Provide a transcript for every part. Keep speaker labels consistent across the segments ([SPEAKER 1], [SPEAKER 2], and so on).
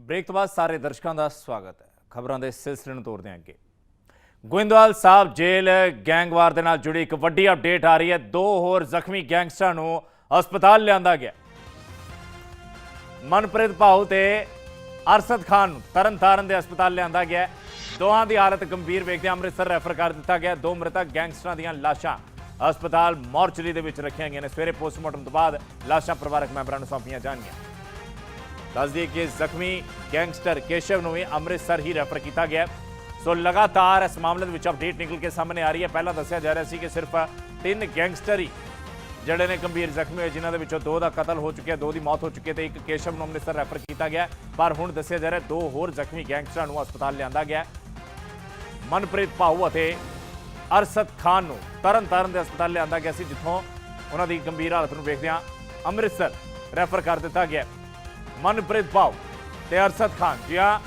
[SPEAKER 1] Break ਤੋਂ ਬਾਅਦ ਸਾਰੇ ਦਰਸ਼ਕਾਂ ਦਾ ਸਵਾਗਤ ਹੈ। ਖਬਰਾਂ ਦੇ ਸਿਲਸਿਲੇ ਨੂੰ ਤੋਰਦੇ ਹਾਂ ਅੱਗੇ। ਗੋਇੰਦਵਾਲ ਸਾਹਿਬ ਜੇਲ੍ਹ ਗੈਂਗਵਾਰ ਦੇ ਨਾਲ ਜੁੜੀ ਇੱਕ ਵੱਡੀ ਅਪਡੇਟ ਆ ਰਹੀ ਹੈ। ਦੋ ਹੋਰ ਜ਼ਖਮੀ ਗੈਂਗਸਟਰਾਂ ਨੂੰ ਹਸਪਤਾਲ ਲਿਆਂਦਾ ਗਿਆ। ਮਨਪ੍ਰੀਤ ਭਾਊ ਤੇ ਅਰਸਦ ਖਾਨ ਨੂੰ ਤਰਨਤਾਰਨ ਦੇ ਹਸਪਤਾਲ ਲਿਆਂਦਾ ਗਿਆ ਦੋਹਾਂ ਦੀ ਹਾਲਤ ਗੰਭੀਰ ਵੇਖਦੇ ਅੰਮ੍ਰਿਤਸਰ ਰੈਫਰ ਕਰ ਦਿੱਤਾ ਗਿਆ ਦੋ ਮ੍ਰਿਤਕ ਗੈਂਗਸਟਰਾਂ ਦੀਆਂ ਲਾਸ਼ਾਂ ਹਸਪਤਾਲ ਮੋਰਚਰੀ ਦੇ ਵਿੱਚ ਰੱਖੀਆਂ ਗਈਆਂ ਨੇ। ਸਵੇਰੇ ਪੋਸਟਮਾਰਟਮ ਤੋਂ ਬਾਅਦ ਲਾਸ਼ਾਂ ਪਰਿਵਾਰਕ ਮੈਂਬਰਾਂ ਨੂੰ ਸੌਂਪੀਆਂ ਜਾਣਗੀਆਂ। ਦੱਸ ਦਈਏ ਕਿ ਜ਼ਖਮੀ ਗੈਂਗਸਟਰ ਕੇਸ਼ਵ ਨੂੰ ਵੀ ਅੰਮ੍ਰਿਤਸਰ ਹੀ ਰੈਫਰ ਕੀਤਾ ਗਿਆ ਸੋ ਲਗਾਤਾਰ ਇਸ ਮਾਮਲੇ ਦੇ ਵਿੱਚ ਅਪਡੇਟ ਨਿਕਲ ਕੇ ਸਾਹਮਣੇ ਆ ਰਹੀ ਹੈ। ਪਹਿਲਾਂ ਦੱਸਿਆ ਜਾ ਰਿਹਾ ਸੀ ਕਿ ਸਿਰਫ ਤਿੰਨ ਗੈਂਗਸਟਰ ਹੀ ਜਿਹੜੇ ਨੇ ਗੰਭੀਰ ਜ਼ਖਮੀ ਹੋਏ, ਜਿਨ੍ਹਾਂ ਦੇ ਵਿੱਚੋਂ ਦੋ ਦਾ ਕਤਲ ਹੋ ਚੁੱਕਿਆ, ਦੋ ਦੀ ਮੌਤ ਹੋ ਚੁੱਕੀ ਹੈ ਤੇ ਇੱਕ ਕੇਸ਼ਵ ਨੂੰ ਅੰਮ੍ਰਿਤਸਰ ਰੈਫਰ ਕੀਤਾ ਗਿਆ ਪਰ ਹੁਣ ਦੱਸਿਆ ਜਾ ਰਿਹਾ ਦੋ ਹੋਰ ਜ਼ਖਮੀ ਗੈਂਗਸਟਰਾਂ ਨੂੰ ਹਸਪਤਾਲ ਲਿਆਂਦਾ ਗਿਆ ਮਨਪ੍ਰੀਤ ਭਾਊ ਅਤੇ ਅਰਸਦ ਖਾਨ ਨੂੰ ਤਰਨਤਾਰਨ ਦੇ ਹਸਪਤਾਲ ਲਿਆਂਦਾ ਗਿਆ ਸੀ, ਜਿੱਥੋਂ ਉਹਨਾਂ ਦੀ ਗੰਭੀਰ ਹਾਲਤ ਨੂੰ ਵੇਖਦਿਆਂ ਅੰਮ੍ਰਿਤਸਰ ਰੈਫਰ ਕਰ ਦਿੱਤਾ ਗਿਆ ਮਨਪ੍ਰੀਤ ਭਾਊ ਤੇ ਅਰਸਦ ਖਾਨ। ਜੀ ਹਾਂ,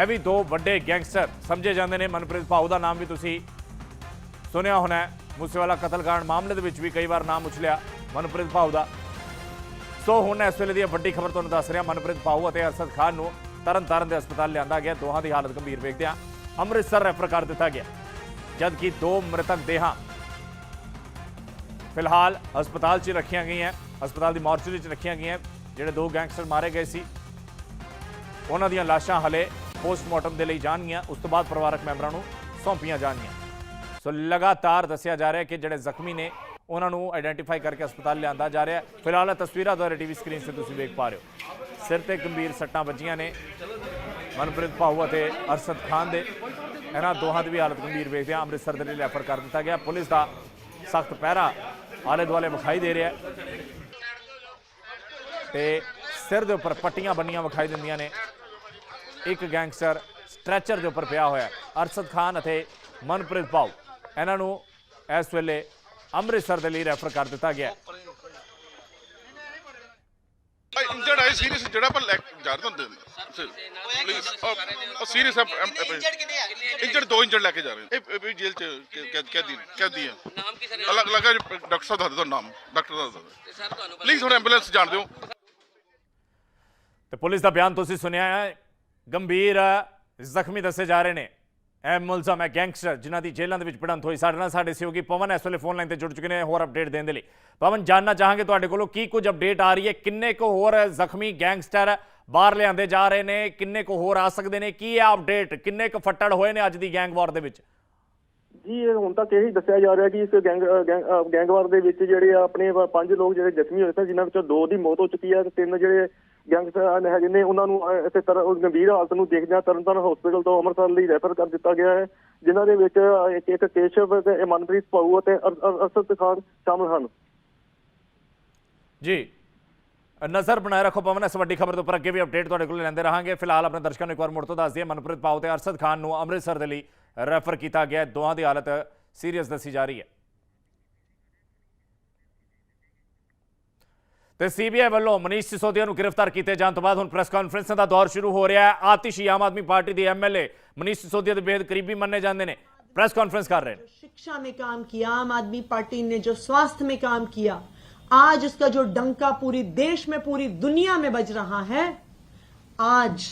[SPEAKER 1] ਇਹ ਵੀ ਦੋ ਵੱਡੇ ਗੈਂਗਸਟਰ ਸਮਝੇ ਜਾਂਦੇ ਨੇ ਮਨਪ੍ਰੀਤ ਭਾਊ ਦਾ ਨਾਮ ਵੀ ਤੁਸੀਂ ਸੁਣਿਆ ਹੋਣਾ ਮੂਸੇਵਾਲਾ ਕਤਲकांड ਮਾਮਲੇ ਦੇ ਵਿੱਚ ਵੀ ਕਈ ਵਾਰ ਨਾਮ ਉਛਲਿਆ ਮਨਪ੍ਰੀਤ ਭਾਊ ਦਾ। ਸੋ ਹੁਣ ਇਸ ਵੇਲੇ ਦੀ ਵੱਡੀ ਖਬਰ ਤੁਹਾਨੂੰ ਦੱਸ ਰਿਹਾ ਮਨਪ੍ਰੀਤ ਭਾਊ ਅਤੇ ਅਰਸਦ ਖਾਨ ਨੂੰ ਤਰਨਤਾਰਨ ਦੇ ਹਸਪਤਾਲ ਲਿਆਂਦਾ ਗਿਆ। ਦੋਹਾਂ ਦੀ ਹਾਲਤ ਗੰਭੀਰ ਵੇਖਦਿਆਂ ਅੰਮ੍ਰਿਤਸਰ ਰੈਫਰ ਕਰ ਦਿੱਤਾ ਗਿਆ। ਜਦਕਿ ਦੋ ਮ੍ਰਿਤਕ ਦੇਹਾਂ ਫਿਲਹਾਲ ਹਸਪਤਾਲ 'ਚ ਰੱਖੀਆਂ ਗਈਆਂ, ਹਸਪਤਾਲ ਦੀ ਮੋਰਚਰੀ 'ਚ ਰੱਖੀਆਂ ਗਈਆਂ। ਜਿਹੜੇ ਦੋ ਗੈਂਗਸਟਰ ਮਾਰੇ ਗਏ ਸੀ, ਉਹਨਾਂ ਦੀਆਂ ਲਾਸ਼ਾਂ ਹਲੇ ਪੋਸਟਮਾਰਟਮ ਦੇ ਲਈ ਜਾਣਗੀਆਂ। ਉਸ ਤੋਂ ਬਾਅਦ ਪਰਿਵਾਰਕ ਮੈਂਬਰਾਂ ਨੂੰ ਸੌਂਪੀਆਂ ਜਾਣਗੀਆਂ। ਸੋ ਲਗਾਤਾਰ ਦੱਸਿਆ ਜਾ ਰਿਹਾ ਕਿ ਜਿਹੜੇ ਜ਼ਖਮੀ ਨੇ, ਉਹਨਾਂ ਨੂੰ ਆਈਡੈਂਟੀਫਾਈ ਕਰਕੇ ਹਸਪਤਾਲ ਲਿਆਂਦਾ ਜਾ ਰਿਹਾ ਫਿਲਹਾਲ ਇਹ ਤਸਵੀਰਾਂ ਦੁਆਰਾ ਟੀਵੀ ਸਕਰੀਨ ਤੇ ਤੁਸੀਂ ਵੇਖ ਪਾ ਰਹੇ ਹੋ। ਸਿਰ ਤੇ ਗੰਭੀਰ ਸੱਟਾਂ ਵੱਜੀਆਂ ਨੇ। ਮਨਪ੍ਰੀਤ ਭਾਊ ਅਤੇ ਅਰਸ਼ਦ ਖਾਨ ਦੇ। ਇਹਨਾਂ ਦੋਹਾਂ ਦੀ ਵੀ ਹਾਲਤ ਗੰਭੀਰ ਵੇਖਦੇ ਅੰਮ੍ਰਿਤਸਰ ਦੇ ਲਈ ਰੈਫਰ ਕਰ ਦਿੱਤਾ ਗਿਆ। ਪੁਲਿਸ ਦਾ ਸਖਤ ਪਹਿਰਾ ਆਲੇ ਦੁਆਲੇ ਵਿਖਾਈ ਦੇ ਰਿਹਾ ਤੇ ਸਿਰ ਦੇ ਉੱਪਰ ਪੱਟੀਆਂ ਬੰਨੀਆਂ ਵਿਖਾਈ ਦਿੰਦੀਆਂ ਨੇ। ਇੱਕ ਗੈਂਗਸਟਰ ਸਟ੍ਰੈਚਰ ਦੇ ਉੱਪਰ ਪਿਆ ਹੋਇਆ ਅਰਸ਼ਦ ਖਾਨ ਅਤੇ ਮਨਪ੍ਰੀਤ ਭਾਊ ਇਹਨਾਂ ਨੂੰ ਇਸ ਵੇਲੇ ਅੰਮ੍ਰਿਤਸਰ ਦੇ ਲਈ ਰੈਫਰ ਕਰ ਦਿੱਤਾ ਗਿਆ ਹੈ।
[SPEAKER 2] ਇੰਜਰਡ ਹੈ ਸੀਰੀਅਸ ਜਿਹੜਾ ਪਰ ਲੈ ਕੇ ਜਾ ਰਹੇ ਹੁੰਦੇ ਪਲੀਜ਼ ਸੀਰੀਅਸ
[SPEAKER 3] ਇੰਜਰਡ ਕਿੰਨੇ ਆ
[SPEAKER 2] ਇੰਜਰਡ ਦੋ ਇੰਜਰਡ ਲੈ ਕੇ ਜਾ ਰਹੇ ਨੇ। ਇਹ- ਵੀ ਜੇਲ੍ਹ ਚ ਕੈਦ ਕੈਦੀ ਕੈਦੀ ਹੈ
[SPEAKER 3] ਨਾਮ ਕੀ ਸਰ
[SPEAKER 2] ਅਲੱਗ ਅਲੱਗ ਹੈ, ਡਾਕਟਰ ਸਾਹਿਬ ਦੱਸ ਦਿਓ ਨਾਮ ਡਾਕਟਰ ਦਾ ਦੱਸ ਦਿਓ।
[SPEAKER 3] ਸਰ ਤੁਹਾਨੂੰ
[SPEAKER 2] ਪਲੀਜ਼ ਥੋੜਾ ਐਂਬੂਲੈਂਸ ਜਾਣ ਦਿਓ।
[SPEAKER 1] ਤੇ ਪੁਲਿਸ ਦਾ ਬਿਆਨ ਤੁਸੀਂ ਸੁਣਿਆ ਹੈ। ਗੰਭੀਰ ਜ਼ਖਮੀ ਦੱਸੇ ਜਾ ਰਹੇ ਨੇ। ਇਹ ਮੁਲਜ਼ਮ ਹੈ, ਗੈਂਗਸਟਰ, ਜਿਨ੍ਹਾਂ ਦੀ ਜੇਲ੍ਹਾਂ ਦੇ ਵਿੱਚ ਪੜੰਤ ਹੋਈ। ਸਾਡੇ ਨਾਲ ਸਾਡੇ ਸਹਿਯੋਗੀ ਪਵਨ ਇਸ ਵੇਲੇ ਫੋਨ ਲਾਈਨ ਤੇ ਜੁੜ ਚੁੱਕੇ ਨੇ ਹੋਰ ਅਪਡੇਟ ਦੇਣ ਦੇ ਲਈ। ਪਵਨ, ਜਾਨਣਾ ਚਾਹਾਂਗੇ ਤੁਹਾਡੇ ਕੋਲੋਂ, ਕੀ ਕੁਝ ਅਪਡੇਟ ਆ ਰਹੀ ਹੈ? ਕਿੰਨੇ ਕੁ ਹੋਰ ਜ਼ਖਮੀ ਗੈਂਗਸਟਰ ਬਾਹਰ ਲਿਆਂਦੇ ਜਾ ਰਹੇ ਨੇ? ਕਿੰਨੇ ਕੁ ਹੋਰ ਆ ਸਕਦੇ ਨੇ? ਕੀ ਹੈ ਅਪਡੇਟ ਕਿੰਨੇ ਕੁ ਫੱਟੜ ਹੋਏ ਨੇ ਅੱਜ ਦੀ ਗੈਂਗ ਵਾਰ ਦੇ ਵਿੱਚ?
[SPEAKER 4] ਜੀ, ਇਹ ਹੁਣ ਤੱਕ ਇਹੀ ਦੱਸਿਆ ਜਾ ਰਿਹਾ ਕਿ ਇਸ ਗੈਂਗ ਗੈਂਗਵਾਰ ਦੇ ਵਿੱਚ ਜਿਹੜੇ ਆਪਣੇ ਪੰਜ ਲੋਕ ਜਿਹੜੇ ਜ਼ਖਮੀ ਹੋਏ ਸਨ, ਜਿਨ੍ਹਾਂ ਵਿੱਚੋਂ ਦੋ ਦੀ ਮੌਤ ਹੋ ਚੁੱਕੀ ਹੈ ਤੇ ਤਿੰਨ ਜਿਹੜੇ ਗੈਂਗਸਟਰ ਹੈਗੇ ਨੇ, ਉਹਨਾਂ ਨੂੰ ਇੱਥੇ ਇਸੇ ਗੰਭੀਰ ਹਾਲਤ ਨੂੰ ਦੇਖਦਿਆਂ ਤਰਨਤਾਰਨ ਹਸਪੀਟਲ ਤੋਂ ਅੰਮ੍ਰਿਤਸਰ ਲਈ ਰੈਫਰ ਕਰ ਦਿੱਤਾ ਗਿਆ ਹੈ, ਜਿਨ੍ਹਾਂ ਦੇ ਵਿੱਚ ਇੱਕ ਇੱਕ ਕੇਸ਼ਵ ਤੇ ਇਹ ਮਨਪ੍ਰੀਤ ਭਾਊ ਅਤੇ ਅਰਸ਼ਦ ਖਾਨ ਸ਼ਾਮਲ ਹਨ।
[SPEAKER 1] ਜੀ, ਨਜ਼ਰ ਬਣਾਏ ਰੱਖੋ ਪਵਨ, ਇਸ ਵੱਡੀ ਖਬਰ ਦੇ ਉੱਪਰ ਅੱਗੇ ਵੀ ਅਪਡੇਟ ਤੁਹਾਡੇ ਕੋਲ ਲੈਂਦੇ ਰਹਾਂਗੇ। ਫਿਲਹਾਲ ਆਪਣੇ ਦਰਸ਼ਕਾਂ ਨੂੰ ਇੱਕ ਵਾਰ ਮੁੜ ਤੋਂ ਦੱਸ ਦਈਏ, ਮਨਪ੍ਰੀਤ ਪਾਉ ਤੇ ਅਰਸ਼ਦ ਖਾਨ ਨੂੰ ਅੰਮ੍ਰਿਤਸਰ ਦੇ ਲਈ ਰੈਫਰ ਕੀਤਾ ਗਿਆ ਦੋਹਾਂ ਦੀ ਹਾਲਤ ਸੀਰੀਅਸ ਦੱਸੀ ਜਾ ਰਹੀ ਹੈ। तो ਤੇ ਸੀਬੀਆਈ ਵੱਲੋਂ ਮਨੀਸ਼ ਸਿਸੋਦੀਆ ਨੂੰ ਗ੍ਰਿਫਤਾਰ ਕੀਤੇ ਜਾਣ ਤੋਂ ਬਾਅਦ ਹੁਣ ਪ੍ਰੈਸ ਕਾਨਫਰੰਸਾਂ ਦਾ ਦੌਰ ਸ਼ੁਰੂ ਹੋ ਰਿਹਾ ਹੈ। ਆਤਿਸ਼ੀ ਆਮ ਆਦਮੀ ਪਾਰਟੀ ਦੇ ਐਮਐਲਏ ਮਨੀਸ਼ ਸਿਸੋਦੀਆ ਦੇ बेहद करीबी मने जाते हैं प्रेस कॉन्फ्रेंस कर रहे हैं
[SPEAKER 5] शिक्षा में काम किया आम आदमी पार्टी ने जो स्वास्थ्य में काम किया आज उसका जो डंका पूरी देश में पूरी दुनिया में बज रहा है आज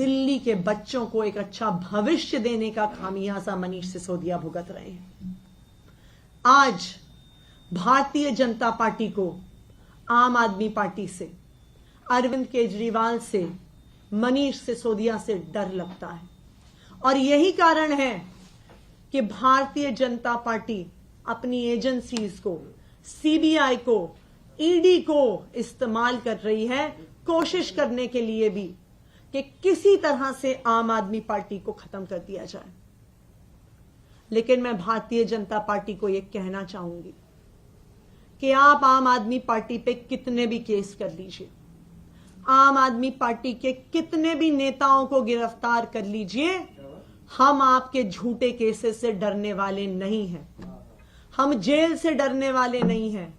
[SPEAKER 5] दिल्ली के बच्चों को एक अच्छा भविष्य देने का खामियाजा मनीष सिसोदिया भुगत रहे हैं आज भारतीय जनता पार्टी को आम आदमी पार्टी से, अरविंद केजरीवाल से, मनीष सिसोदिया से डर लगता है। और यही कारण है कि भारतीय जनता पार्टी अपनी एजेंसीज को, सीबीआई को ईडी को इस्तेमाल कर रही है, कोशिश करने के लिए भी कि किसी तरह से आम आदमी पार्टी को खत्म कर दिया जाए। लेकिन मैं भारतीय जनता पार्टी को यह कहना चाहूँगी कि आप आम आदमी पार्टी पे कितने भी केस कर लीजिए। आम आदमी पार्टी के कितने भी नेताओं को गिरफ़्तार कर लीजिए, हम आपके झूठे केसेस से डरने वाले नहीं हैं। हम जेल से डरने वाले नहीं हैं।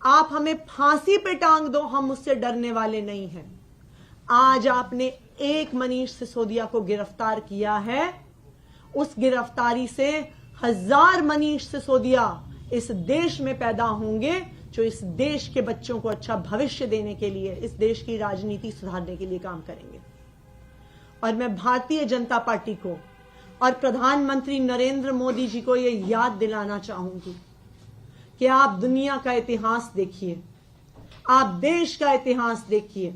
[SPEAKER 5] आप हमें फांसी पे टांग दो, हम उससे डरने वाले नहीं हैं। आज आपने एक मनीष सिसोदिया को गिरफ़्तार किया है। उस गिरफ्तारी से हज़ार मनीष सिसोदिया इस देश में पैदा होंगे जो इस देश के बच्चों को अच्छा भविष्य देने के लिए, इस देश की राजनीति सुधारने के लिए काम करेंगे। और मैं भारतीय जनता पार्टी को और प्रधानमंत्री नरेंद्र मोदी जी को यह याद दिलाना चाहूँगी कि आप दुनिया का इतिहास देखिए, आप देश का इतिहास देखिए।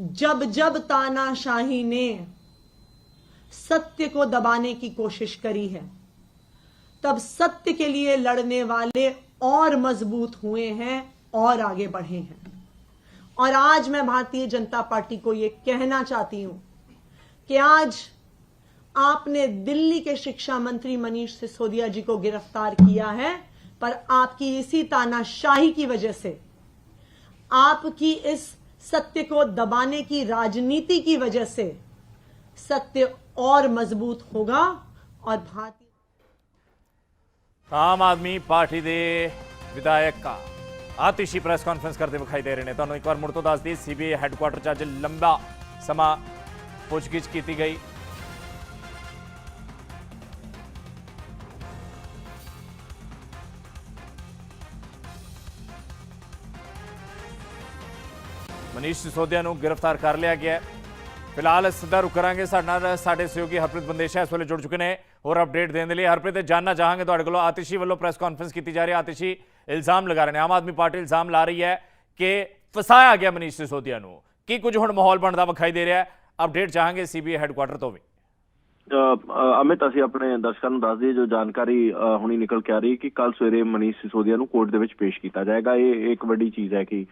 [SPEAKER 5] जब जब तानाशाही ने सत्य को दबाने की कोशिश करी है तब सत्य के लिए लड़ने वाले और मज़बूत हुए हैं और आगे बढ़े हैं। और आज मैं भारतीय जनता पार्टी को यह कहना चाहती हूँ कि आज आपने दिल्ली के शिक्षा मंत्री मनीष सिसोदिया जी को गिरफ़्तार किया है, पर आपकी इसी तानाशाही की वजह से, आपकी इस सत्य को दबाने की राजनीति की वजह से सत्य और मज़बूत होगा और भारतीय
[SPEAKER 1] ਆਮ ਆਦਮੀ ਪਾਰਟੀ ਦੇ ਵਿਧਾਇਕ ਆਤਿਸ਼ੀ ਪ੍ਰੈਸ ਕਾਨਫਰੰਸ ਕਰਦੇ ਵਿਖਾਈ ਦੇ ਰਹੇ ਨੇ। ਤੁਹਾਨੂੰ ਇੱਕ ਵਾਰ ਮੁੜ ਤੋਂ ਦੱਸ ਦਈਏ ਸੀਬੀਆਈ ਹੈੱਡਕੁਆਟਰ 'ਚ ਅੱਜ ਲੰਬਾ ਸਮਾਂ ਪੁੱਛਗਿੱਛ ਕੀਤੀ ਗਈ। ਮਨੀਸ਼ ਸਿਸੋਦੀਆ ਨੂੰ ਗ੍ਰਿਫਤਾਰ ਕਰ ਲਿਆ ਗਿਆ ਹੈ। ਫਿਲਹਾਲ ਸਿੱਧਾ ਰੁਕ ਕਰਾਂਗੇ। ਸਾਡੇ ਨਾਲ ਸਾਡੇ ਸਹਿਯੋਗੀ ਹਰਪ੍ਰੀਤ ਬੰਦੇਸ਼ਾ ਇਸ ਵੇਲੇ ਜੁੜ ਚੁੱਕੇ ਨੇ ਹੋਰ ਅਪਡੇਟ ਦੇਣ ਦੇ ਲਈ। ਹਰਪ੍ਰੀਤ, ਜਾਨਣਾ ਚਾਹਾਂਗੇ ਤੁਹਾਡੇ ਕੋਲੋਂ। ਆਤਿਸ਼ੀ ਵੱਲੋਂ ਪ੍ਰੈਸ ਕਾਨਫਰੰਸ ਕੀਤੀ ਜਾ ਰਹੀ ਹੈ। ਆਤਿਸ਼ੀ ਇਲਜ਼ਾਮ ਲਗਾ ਰਹੇ ਨੇ। ਆਮ ਆਦਮੀ ਪਾਰਟੀ ਇਲਜ਼ਾਮ ਲਾ ਰਹੀ ਹੈ ਕਿ ਫਸਾਇਆ ਗਿਆ ਮਨੀਸ਼ ਸਿਸੋਦੀਆ ਨੂੰ। ਕੀ ਕੁਝ ਹੁਣ ਮਾਹੌਲ ਬਣਦਾ ਵਿਖਾਈ ਦੇ ਰਿਹਾ ਹੈ? ਅਪਡੇਟ ਚਾਹਾਂਗੇ ਸੀਬੀਆਈ ਹੈੱਡਕੁਆਟਰ ਤੋਂ ਵੀ।
[SPEAKER 3] ਅਮਿਤ, ਅਸੀਂ ਆਪਣੇ ਦਰਸ਼ਕਾਂ ਨੂੰ ਦੱਸ ਦਈਏ, ਜੋ ਜਾਣਕਾਰੀ ਹੁਣੀ ਨਿਕਲ ਕੇ ਆ ਰਹੀ ਕਿ ਕੱਲ ਸਵੇਰੇ ਮਨੀਸ਼ ਸਿਸੋਦੀਆ ਨੂੰ ਕੋਰਟ ਦੇ ਵਿੱਚ ਪੇਸ਼ ਕੀਤਾ ਜਾਏਗਾ। ਇਹ ਇੱਕ ਵੱਡੀ ਚੀਜ਼ ਹੈ ਕਿ